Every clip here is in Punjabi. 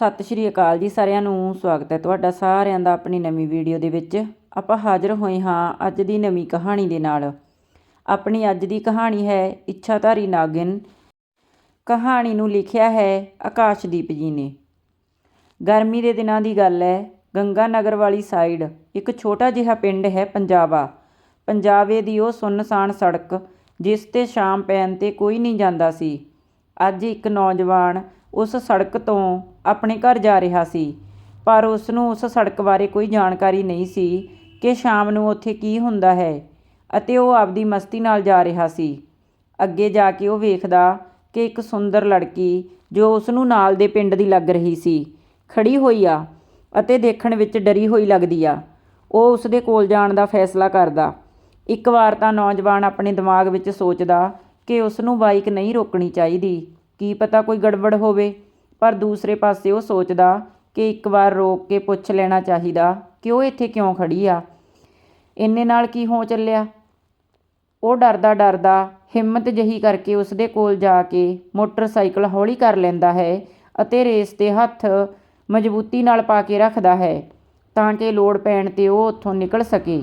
ਸਤਿ ਸ਼੍ਰੀ ਅਕਾਲ ਜੀ ਸਾਰਿਆਂ ਨੂੰ, ਸਵਾਗਤ ਹੈ ਤੁਹਾਡਾ ਸਾਰਿਆਂ ਦਾ ਆਪਣੀ ਨਵੀਂ ਵੀਡੀਓ ਦੇ ਵਿੱਚ। ਆਪਾਂ ਹਾਜ਼ਰ ਹੋਏ ਹਾਂ ਅੱਜ ਦੀ ਨਵੀਂ ਕਹਾਣੀ ਦੇ ਨਾਲ। ਆਪਣੀ ਅੱਜ ਦੀ ਕਹਾਣੀ ਹੈ ਇੱਛਾਧਾਰੀ ਨਾਗਿਨ। ਕਹਾਣੀ ਨੂੰ ਲਿਖਿਆ ਹੈ ਆਕਾਸ਼ਦੀਪ ਜੀ ਨੇ। ਗਰਮੀ ਦੇ ਦਿਨਾਂ ਦੀ ਗੱਲ ਹੈ, ਗੰਗਾ ਨਗਰ ਵਾਲੀ ਸਾਈਡ ਇੱਕ ਛੋਟਾ ਜਿਹਾ ਪਿੰਡ ਹੈ ਪੰਜਾਬਾ। ਪੰਜਾਬੇ ਦੀ ਉਹ ਸੁੰਨਸਾਨ ਸੜਕ ਜਿਸ ਤੇ ਸ਼ਾਮ ਪੈਣ ਤੇ ਕੋਈ ਨਹੀਂ ਜਾਂਦਾ ਸੀ। ਅੱਜ ਇੱਕ ਨੌਜਵਾਨ ਉਸ ਸੜਕ ਤੋਂ ਆਪਣੇ ਘਰ ਜਾ ਰਿਹਾ ਸੀ। ਪਰ ਉਸ ਨੂੰ ਉਸ ਸੜਕ ਬਾਰੇ ਕੋਈ ਜਾਣਕਾਰੀ ਨਹੀਂ ਸੀ ਕਿ ਸ਼ਾਮ ਨੂੰ ਉੱਥੇ ਕੀ ਹੁੰਦਾ ਹੈ ਅਤੇ ਉਹ ਆਪਦੀ ਮਸਤੀ ਨਾਲ ਜਾ ਰਿਹਾ ਸੀ। ਅੱਗੇ ਜਾ ਕੇ ਉਹ ਵੇਖਦਾ ਕਿ ਇੱਕ ਸੁੰਦਰ ਲੜਕੀ ਜੋ ਉਸ ਨੂੰ ਨਾਲ ਦੇ ਪਿੰਡ ਦੀ ਲੱਗ ਰਹੀ ਸੀ, ਖੜੀ ਹੋਈ ਆ ਅਤੇ ਦੇਖਣ ਵਿੱਚ ਡਰੀ ਹੋਈ ਲੱਗਦੀ ਆ। ਉਹ ਉਸ ਦੇ ਕੋਲ ਜਾਣ ਦਾ ਫੈਸਲਾ ਕਰਦਾ। ਇੱਕ ਵਾਰ ਤਾਂ ਨੌਜਵਾਨ ਆਪਣੇ ਦਿਮਾਗ ਵਿੱਚ ਸੋਚਦਾ ਕਿ ਉਸ ਨੂੰ ਬਾਈਕ ਨਹੀਂ ਰੋਕਣੀ ਚਾਹੀਦੀ। ਕੀ ਪਤਾ ਕੋਈ ਗੜਬੜ ਹੋਵੇ, ਪਰ ਦੂਸਰੇ ਪਾਸੇ ਉਹ ਸੋਚਦਾ ਕਿ ਇੱਕ ਵਾਰ ਰੋਕ ਕੇ ਪੁੱਛ ਲੈਣਾ ਚਾਹੀਦਾ, ਕਿ ਉਹ ਇੱਥੇ ਕਿਉਂ ਖੜੀ ਆ? ਇੰਨੇ ਨਾਲ ਕੀ ਹੋ ਚੱਲਿਆ? ਉਹ ਡਰਦਾ ਡਰਦਾ ਹਿੰਮਤ ਜਹੀ ਕਰਕੇ ਉਸਦੇ ਕੋਲ ਜਾ ਕੇ ਮੋਟਰਸਾਈਕਲ ਹੌਲੀ ਕਰ ਲੈਂਦਾ ਹੈ ਅਤੇ ਰੇਸ ਤੇ ਹੱਥ ਮਜ਼ਬੂਤੀ ਨਾਲ ਪਾ ਕੇ ਰੱਖਦਾ ਹੈ ਤਾਂ ਕਿ ਲੋੜ ਪੈਣ ਤੇ ਉਹ ਉੱਥੋਂ ਨਿਕਲ ਸਕੇ।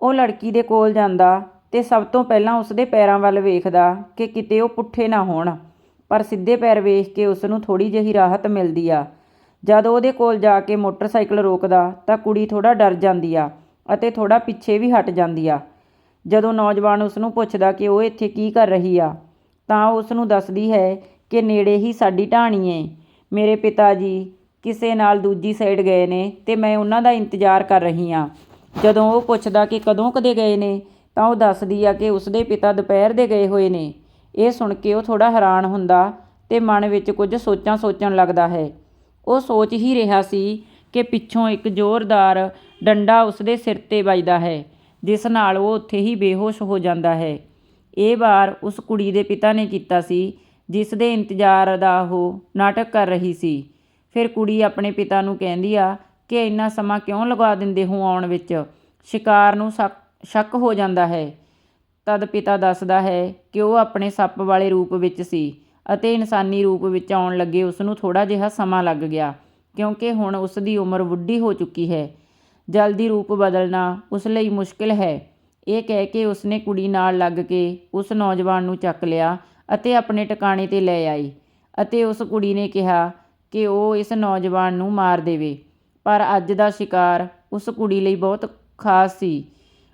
ਉਹ ਲੜਕੀ ਦੇ ਕੋਲ ਜਾਂਦਾ ਤੇ ਸਭ ਤੋਂ ਪਹਿਲਾਂ ਉਸਦੇ ਪੈਰਾਂ ਵੱਲ ਵੇਖਦਾ ਕਿ ਕਿਤੇ ਉਹ ਪੁੱਠੇ ਨਾ ਹੋਣ। ਪਰ ਸਿੱਧੇ ਪੈਰ ਵੇਖ ਕੇ ਉਸ ਨੂੰ ਥੋੜੀ ਜਿਹੀ ਰਾਹਤ ਮਿਲਦੀ ਆ। ਜਦ ਉਹਦੇ ਕੋਲ ਜਾ ਕੇ ਮੋਟਰਸਾਈਕਲ ਰੋਕਦਾ, ਤਾਂ ਕੁੜੀ ਥੋੜਾ ਡਰ ਜਾਂਦੀ ਆ ਅਤੇ ਥੋੜਾ ਪਿੱਛੇ ਵੀ ਹਟ ਜਾਂਦੀ ਆ। ਜਦੋਂ ਨੌਜਵਾਨ ਉਸ ਨੂੰ ਪੁੱਛਦਾ ਕਿ ਉਹ ਇੱਥੇ ਕੀ ਕਰ ਰਹੀ ਆ, ਤਾਂ ਉਹ ਉਸ ਨੂੰ ਦੱਸਦੀ ਹੈ ਕਿ ਨੇੜੇ ਹੀ ਸਾਡੀ ਢਾਣੀ ਏ। ਮੇਰੇ ਪਿਤਾ ਜੀ ਕਿਸੇ ਨਾਲ ਦੂਜੀ ਸਾਈਡ ਗਏ ਨੇ ਤੇ ਮੈਂ ਉਹਨਾਂ ਦਾ ਇੰਤਜ਼ਾਰ ਕਰ ਰਹੀ ਆ। ਜਦੋਂ ਉਹ ਪੁੱਛਦਾ ਕਿ ਕਦੋਂ ਕਦੇ ਗਏ ਨੇ, ਤਾਂ ਉਹ ਦੱਸਦੀ ਆ ਕਿ ਉਸਦੇ ਪਿਤਾ ਦੁਪਹਿਰ ਦੇ ਗਏ ਹੋਏ ਨੇ। ਇਹ ਸੁਣ ਕੇ ਉਹ ਥੋੜਾ ਹੈਰਾਨ ਹੁੰਦਾ ਤੇ ਮਨ ਵਿੱਚ ਕੁਝ ਸੋਚਾਂ ਸੋਚਣ ਲੱਗਦਾ ਹੈ। ਉਹ ਸੋਚ ਹੀ ਰਿਹਾ ਸੀ ਕਿ ਪਿੱਛੋਂ ਇੱਕ ਜ਼ੋਰਦਾਰ ਡੰਡਾ ਉਸਦੇ ਸਿਰ ਤੇ ਵੱਜਦਾ ਹੈ, ਜਿਸ ਨਾਲ ਉਹ ਉੱਥੇ ਹੀ ਬੇਹੋਸ਼ ਹੋ ਜਾਂਦਾ ਹੈ। ਇਹ ਵਾਰ ਉਸ ਕੁੜੀ ਦੇ ਪਿਤਾ ਨੇ ਕੀਤਾ ਸੀ, ਜਿਸ ਦੇ ਇੰਤਜ਼ਾਰ ਦਾ ਉਹ ਨਾਟਕ ਕਰ ਰਹੀ ਸੀ। ਫਿਰ ਕੁੜੀ ਆਪਣੇ ਪਿਤਾ ਨੂੰ ਕਹਿੰਦੀ ਆ ਕਿ ਇੰਨਾ ਸਮਾਂ ਕਿਉਂ ਲਗਾ ਦਿੰਦੇ ਹੋ ਆਉਣ ਵਿੱਚ? ਸ਼ਿਕਾਰ ਨੂੰ ਸ਼ੱਕ ਹੋ ਜਾਂਦਾ ਹੈ। ਤਦ ਪਿਤਾ ਦੱਸਦਾ ਹੈ ਕਿ ਉਹ ਆਪਣੇ ਸੱਪ ਵਾਲੇ ਰੂਪ ਵਿੱਚ ਸੀ ਅਤੇ ਇਨਸਾਨੀ ਰੂਪ ਵਿੱਚ ਆਉਣ ਲੱਗੇ ਉਸ ਨੂੰ ਥੋੜਾ ਜਿਹਾ ਸਮਾਂ ਲੱਗ ਗਿਆ, ਕਿਉਂਕਿ ਹੁਣ ਉਸ ਦੀ ਉਮਰ ਬੁੱਢੀ ਹੋ ਚੁੱਕੀ ਹੈ। ਜਲਦੀ ਰੂਪ ਬਦਲਣਾ ਉਸ ਲਈ ਮੁਸ਼ਕਿਲ ਹੈ। ਇਹ ਕਹਿ ਕੇ ਉਸਨੇ ਕੁੜੀ ਨਾਲ ਲੱਗ ਕੇ ਉਸ ਨੌਜਵਾਨ ਨੂੰ ਚੱਕ ਲਿਆ ਅਤੇ ਆਪਣੇ ਟਿਕਾਣੇ ਤੇ ਲੈ ਆਈ ਅਤੇ ਉਸ ਕੁੜੀ ਨੇ ਕਿਹਾ ਕਿ ਉਹ ਇਸ ਨੌਜਵਾਨ ਨੂੰ ਮਾਰ ਦੇਵੇ। ਪਰ ਅੱਜ ਦਾ ਸ਼ਿਕਾਰ ਉਸ ਕੁੜੀ ਲਈ ਬਹੁਤ ਖਾਸ ਸੀ।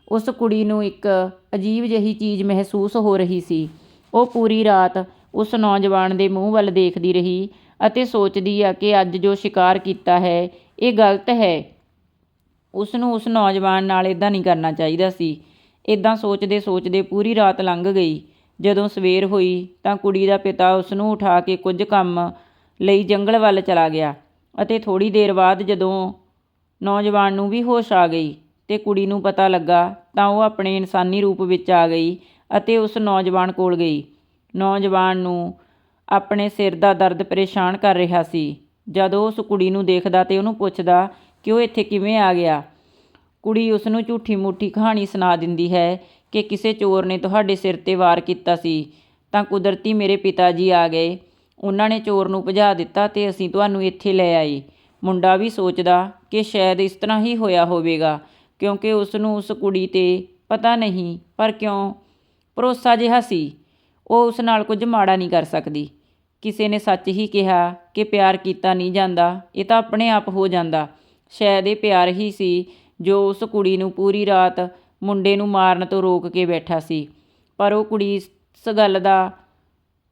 ਉਸ ਕੁੜੀ ਨੂੰ ਇੱਕ ਅਜੀਬ ਜਿਹੀ ਚੀਜ਼ ਮਹਿਸੂਸ ਹੋ ਰਹੀ ਸੀ। ਉਹ ਪੂਰੀ ਰਾਤ ਉਸ ਨੌਜਵਾਨ ਦੇ ਮੂੰਹ ਵੱਲ ਦੇਖਦੀ ਰਹੀ ਅਤੇ ਸੋਚਦੀ ਆ ਕਿ ਅੱਜ ਜੋ ਸ਼ਿਕਾਰ ਕੀਤਾ ਹੈ, ਇਹ ਗਲਤ ਹੈ। ਉਸ ਨੂੰ ਉਸ ਨੌਜਵਾਨ ਨਾਲ ਇਦਾਂ ਨਹੀਂ ਕਰਨਾ ਚਾਹੀਦਾ ਸੀ। ਇਦਾਂ ਸੋਚਦੇ ਸੋਚਦੇ ਪੂਰੀ ਰਾਤ ਲੰਘ ਗਈ। ਜਦੋਂ ਸਵੇਰ ਹੋਈ ਤਾਂ ਕੁੜੀ ਦਾ ਪਿਤਾ ਉਸ ਨੂੰ ਉਠਾ ਕੇ ਕੁਝ ਕੰਮ ਲਈ ਜੰਗਲ ਵੱਲ ਚਲਾ ਗਿਆ ਅਤੇ ਥੋੜੀ ਦੇਰ ਬਾਅਦ ਜਦੋਂ ਨੌਜਵਾਨ ਨੂੰ ਵੀ ਹੋਸ਼ ਆ ਗਈ ਤੇ ਕੁੜੀ ਨੂੰ ਪਤਾ ਲੱਗਾ ਤਾਂ ਉਹ ਆਪਣੇ ਇਨਸਾਨੀ ਰੂਪ ਵਿੱਚ ਆ ਗਈ ਅਤੇ ਉਸ ਨੌਜਵਾਨ ਕੋਲ ਗਈ। ਨੌਜਵਾਨ ਨੂੰ ਆਪਣੇ ਸਿਰ ਦਾ ਦਰਦ ਪਰੇਸ਼ਾਨ ਕਰ ਰਿਹਾ ਸੀ। ਜਦੋਂ ਉਸ ਕੁੜੀ ਨੂੰ ਦੇਖਦਾ ਤੇ ਉਹਨੂੰ ਪੁੱਛਦਾ ਕਿ ਉਹ ਇੱਥੇ ਕਿਵੇਂ ਆ ਗਿਆ। ਕੁੜੀ ਉਸ ਨੂੰ ਝੂਠੀ ਮੂਠੀ ਕਹਾਣੀ ਸੁਣਾ ਦਿੰਦੀ ਹੈ ਕਿ ਕਿਸੇ ਚੋਰ ਨੇ ਤੁਹਾਡੇ ਸਿਰ ਤੇ ਵਾਰ ਕੀਤਾ ਸੀ, ਤਾਂ ਕੁਦਰਤੀ ਮੇਰੇ ਪਿਤਾ ਜੀ ਆ ਗਏ। ਉਹਨਾਂ ਨੇ ਚੋਰ ਨੂੰ ਭਜਾ ਦਿੱਤਾ ਤੇ ਅਸੀਂ ਤੁਹਾਨੂੰ ਇੱਥੇ ਲੈ ਆਏ। ਮੁੰਡਾ ਵੀ ਸੋਚਦਾ ਕਿ ਸ਼ਾਇਦ ਇਸ ਤਰ੍ਹਾਂ ਹੀ ਹੋਇਆ ਹੋਵੇਗਾ। ਕਿਉਂਕਿ ਉਸ ਨੂੰ ਉਸ ਕੁੜੀ ਤੇ ਪਤਾ ਨਹੀਂ, ਪਰ ਕਿਉਂ? ਭਰੋਸਾ ਜਿਹਾ ਸੀ। ਉਹ ਉਸ ਨਾਲ ਕੁਝ ਮਾੜਾ ਨਹੀਂ ਕਰ ਸਕਦੀ। ਕਿਸੇ ਨੇ ਸੱਚ ਹੀ ਕਿਹਾ ਕਿ ਪਿਆਰ ਕੀਤਾ ਨਹੀਂ ਜਾਂਦਾ, ਇਹ ਤਾਂ ਆਪਣੇ ਆਪ ਹੋ ਜਾਂਦਾ। ਸ਼ਾਇਦ ਇਹ ਪਿਆਰ ਹੀ ਸੀ ਜੋ ਉਸ ਕੁੜੀ ਨੂੰ ਪੂਰੀ ਰਾਤ ਮੁੰਡੇ ਨੂੰ ਮਾਰਨ ਤੋਂ ਰੋਕ ਕੇ ਬੈਠਾ ਸੀ। ਪਰ ਉਹ ਕੁੜੀ ਇਸ ਗੱਲ ਦਾ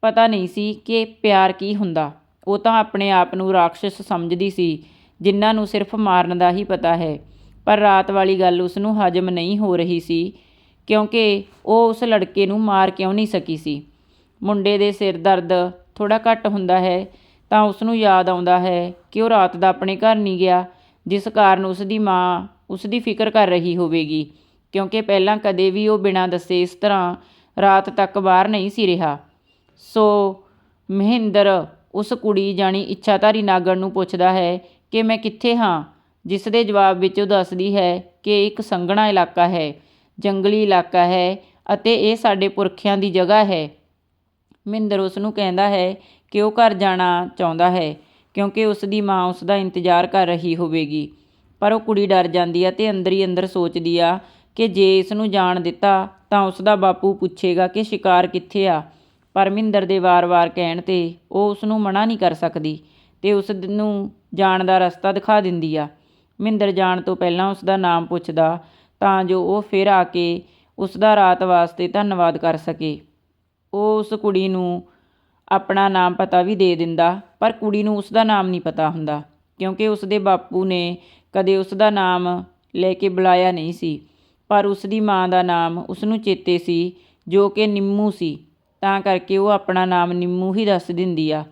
ਪਤਾ ਨਹੀਂ ਸੀ ਕਿ ਪਿਆਰ ਕੀ ਹੁੰਦਾ। ਉਹ ਤਾਂ ਆਪਣੇ ਆਪ ਨੂੰ ਰਾਖਸ਼ ਸਮਝਦੀ ਸੀ, ਜਿਨ੍ਹਾਂ ਨੂੰ ਸਿਰਫ ਮਾਰਨ ਦਾ ਹੀ ਪਤਾ ਹੈ। ਪਰ ਰਾਤ ਵਾਲੀ ਗੱਲ ਉਸ ਨੂੰ ਹਜਮ ਨਹੀਂ ਹੋ ਰਹੀ ਸੀ, ਕਿਉਂਕਿ ਉਹ ਉਸ ਲੜਕੇ ਨੂੰ ਮਾਰ ਕਿਉਂ ਨਹੀਂ ਸਕੀ ਸੀ। ਮੁੰਡੇ ਦੇ ਸਿਰ ਦਰਦ ਥੋੜਾ ਘੱਟ ਹੁੰਦਾ ਹੈ, ਤਾਂ ਉਸ ਨੂੰ ਯਾਦ ਆਉਂਦਾ ਹੈ ਕਿ ਉਹ ਰਾਤ ਦਾ ਆਪਣੇ ਘਰ ਨਹੀਂ ਗਿਆ, ਜਿਸ ਕਾਰਨ ਉਸ ਦੀ ਮਾਂ ਉਸ ਦੀ ਫਿਕਰ ਕਰ ਰਹੀ ਹੋਵੇਗੀ, ਕਿਉਂਕਿ ਪਹਿਲਾਂ ਕਦੇ ਵੀ ਉਹ ਬਿਨਾਂ ਦੱਸੇ ਇਸ ਤਰ੍ਹਾਂ ਰਾਤ ਤੱਕ ਬਾਹਰ ਨਹੀਂ ਸੀ ਰਿਹਾ। ਸੋ ਮਹਿੰਦਰ ਉਸ ਕੁੜੀ ਜਾਣੀ ਇੱਛਾਧਾਰੀ ਨਾਗਣ ਨੂੰ ਪੁੱਛਦਾ ਹੈ ਕਿ ਮੈਂ ਕਿੱਥੇ ਹਾਂ? ਜਿਸ ਦੇ ਜਵਾਬ ਵਿੱਚ ਉਹ ਦੱਸਦੀ ਹੈ ਕਿ ਇੱਕ ਸੰਘਣਾ ਇਲਾਕਾ ਹੈ, ਜੰਗਲੀ ਇਲਾਕਾ ਹੈ ਅਤੇ ਇਹ ਸਾਡੇ ਪੁਰਖਿਆਂ ਦੀ ਜਗ੍ਹਾ ਹੈ। ਮਹਿੰਦਰ ਉਸ ਨੂੰ ਕਹਿੰਦਾ ਹੈ ਕਿ ਉਹ ਘਰ ਜਾਣਾ ਚਾਹੁੰਦਾ ਹੈ ਕਿਉਂਕਿ ਉਸ ਦੀ ਮਾਂ ਉਸ ਦਾ ਇੰਤਜ਼ਾਰ ਕਰ ਰਹੀ ਹੋਵੇਗੀ। ਪਰ ਉਹ ਕੁੜੀ ਡਰ ਜਾਂਦੀ ਆ ਤੇ ਅੰਦਰ ਹੀ ਅੰਦਰ ਸੋਚਦੀ ਆ ਕਿ ਜੇ ਇਸ ਨੂੰ ਜਾਣ ਦਿੱਤਾ ਤਾਂ ਉਸ ਦਾ ਬਾਪੂ ਪੁੱਛੇਗਾ ਕਿ ਸ਼ਿਕਾਰ ਕਿੱਥੇ ਆ। ਪਰ ਮਹਿੰਦਰ ਦੇ ਵਾਰ-ਵਾਰ ਕਹਿਣ ਤੇ ਉਹ ਉਸ ਨੂੰ ਮਨਾ ਨਹੀਂ ਕਰ ਸਕਦੀ ਤੇ ਉਸ ਨੂੰ ਜਾਣ ਦਾ ਰਸਤਾ ਦਿਖਾ ਦਿੰਦੀ ਆ। ਮਹਿੰਦਰ ਜਾਣ ਤੋਂ ਪਹਿਲਾਂ ਉਸ ਦਾ ਨਾਮ ਪੁੱਛਦਾ ਤਾਂ ਜੋ ਉਹ ਫਿਰ ਆ ਕੇ ਉਸ ਦਾ ਰਾਤ ਵਾਸਤੇ ਧੰਨਵਾਦ ਕਰ ਸਕੇ। ਉਹ ਉਸ ਕੁੜੀ ਨੂੰ ਆਪਣਾ ਨਾਮ ਪਤਾ ਵੀ ਦੇ ਦਿੰਦਾ, ਪਰ ਕੁੜੀ ਨੂੰ ਉਸ ਦਾ ਨਾਮ ਨਹੀਂ ਪਤਾ ਹੁੰਦਾ, ਕਿਉਂਕਿ ਉਸ ਦੇ ਬਾਪੂ ਨੇ ਕਦੇ ਉਸ ਦਾ ਨਾਮ ਲੈ ਕੇ ਬੁਲਾਇਆ ਨਹੀਂ ਸੀ, ਪਰ ਉਸ ਦੀ ਮਾਂ ਦਾ ਨਾਮ ਉਸ ਨੂੰ ਚੇਤੇ ਸੀ, ਜੋ ਕਿ ਨਿੰਮੂ ਸੀ। ਤਾਂ ਕਰਕੇ ਉਹ ਆਪਣਾ ਨਾਮ ਨਿੰਮੂ ਹੀ ਦੱਸ ਦਿੰਦੀ ਆ।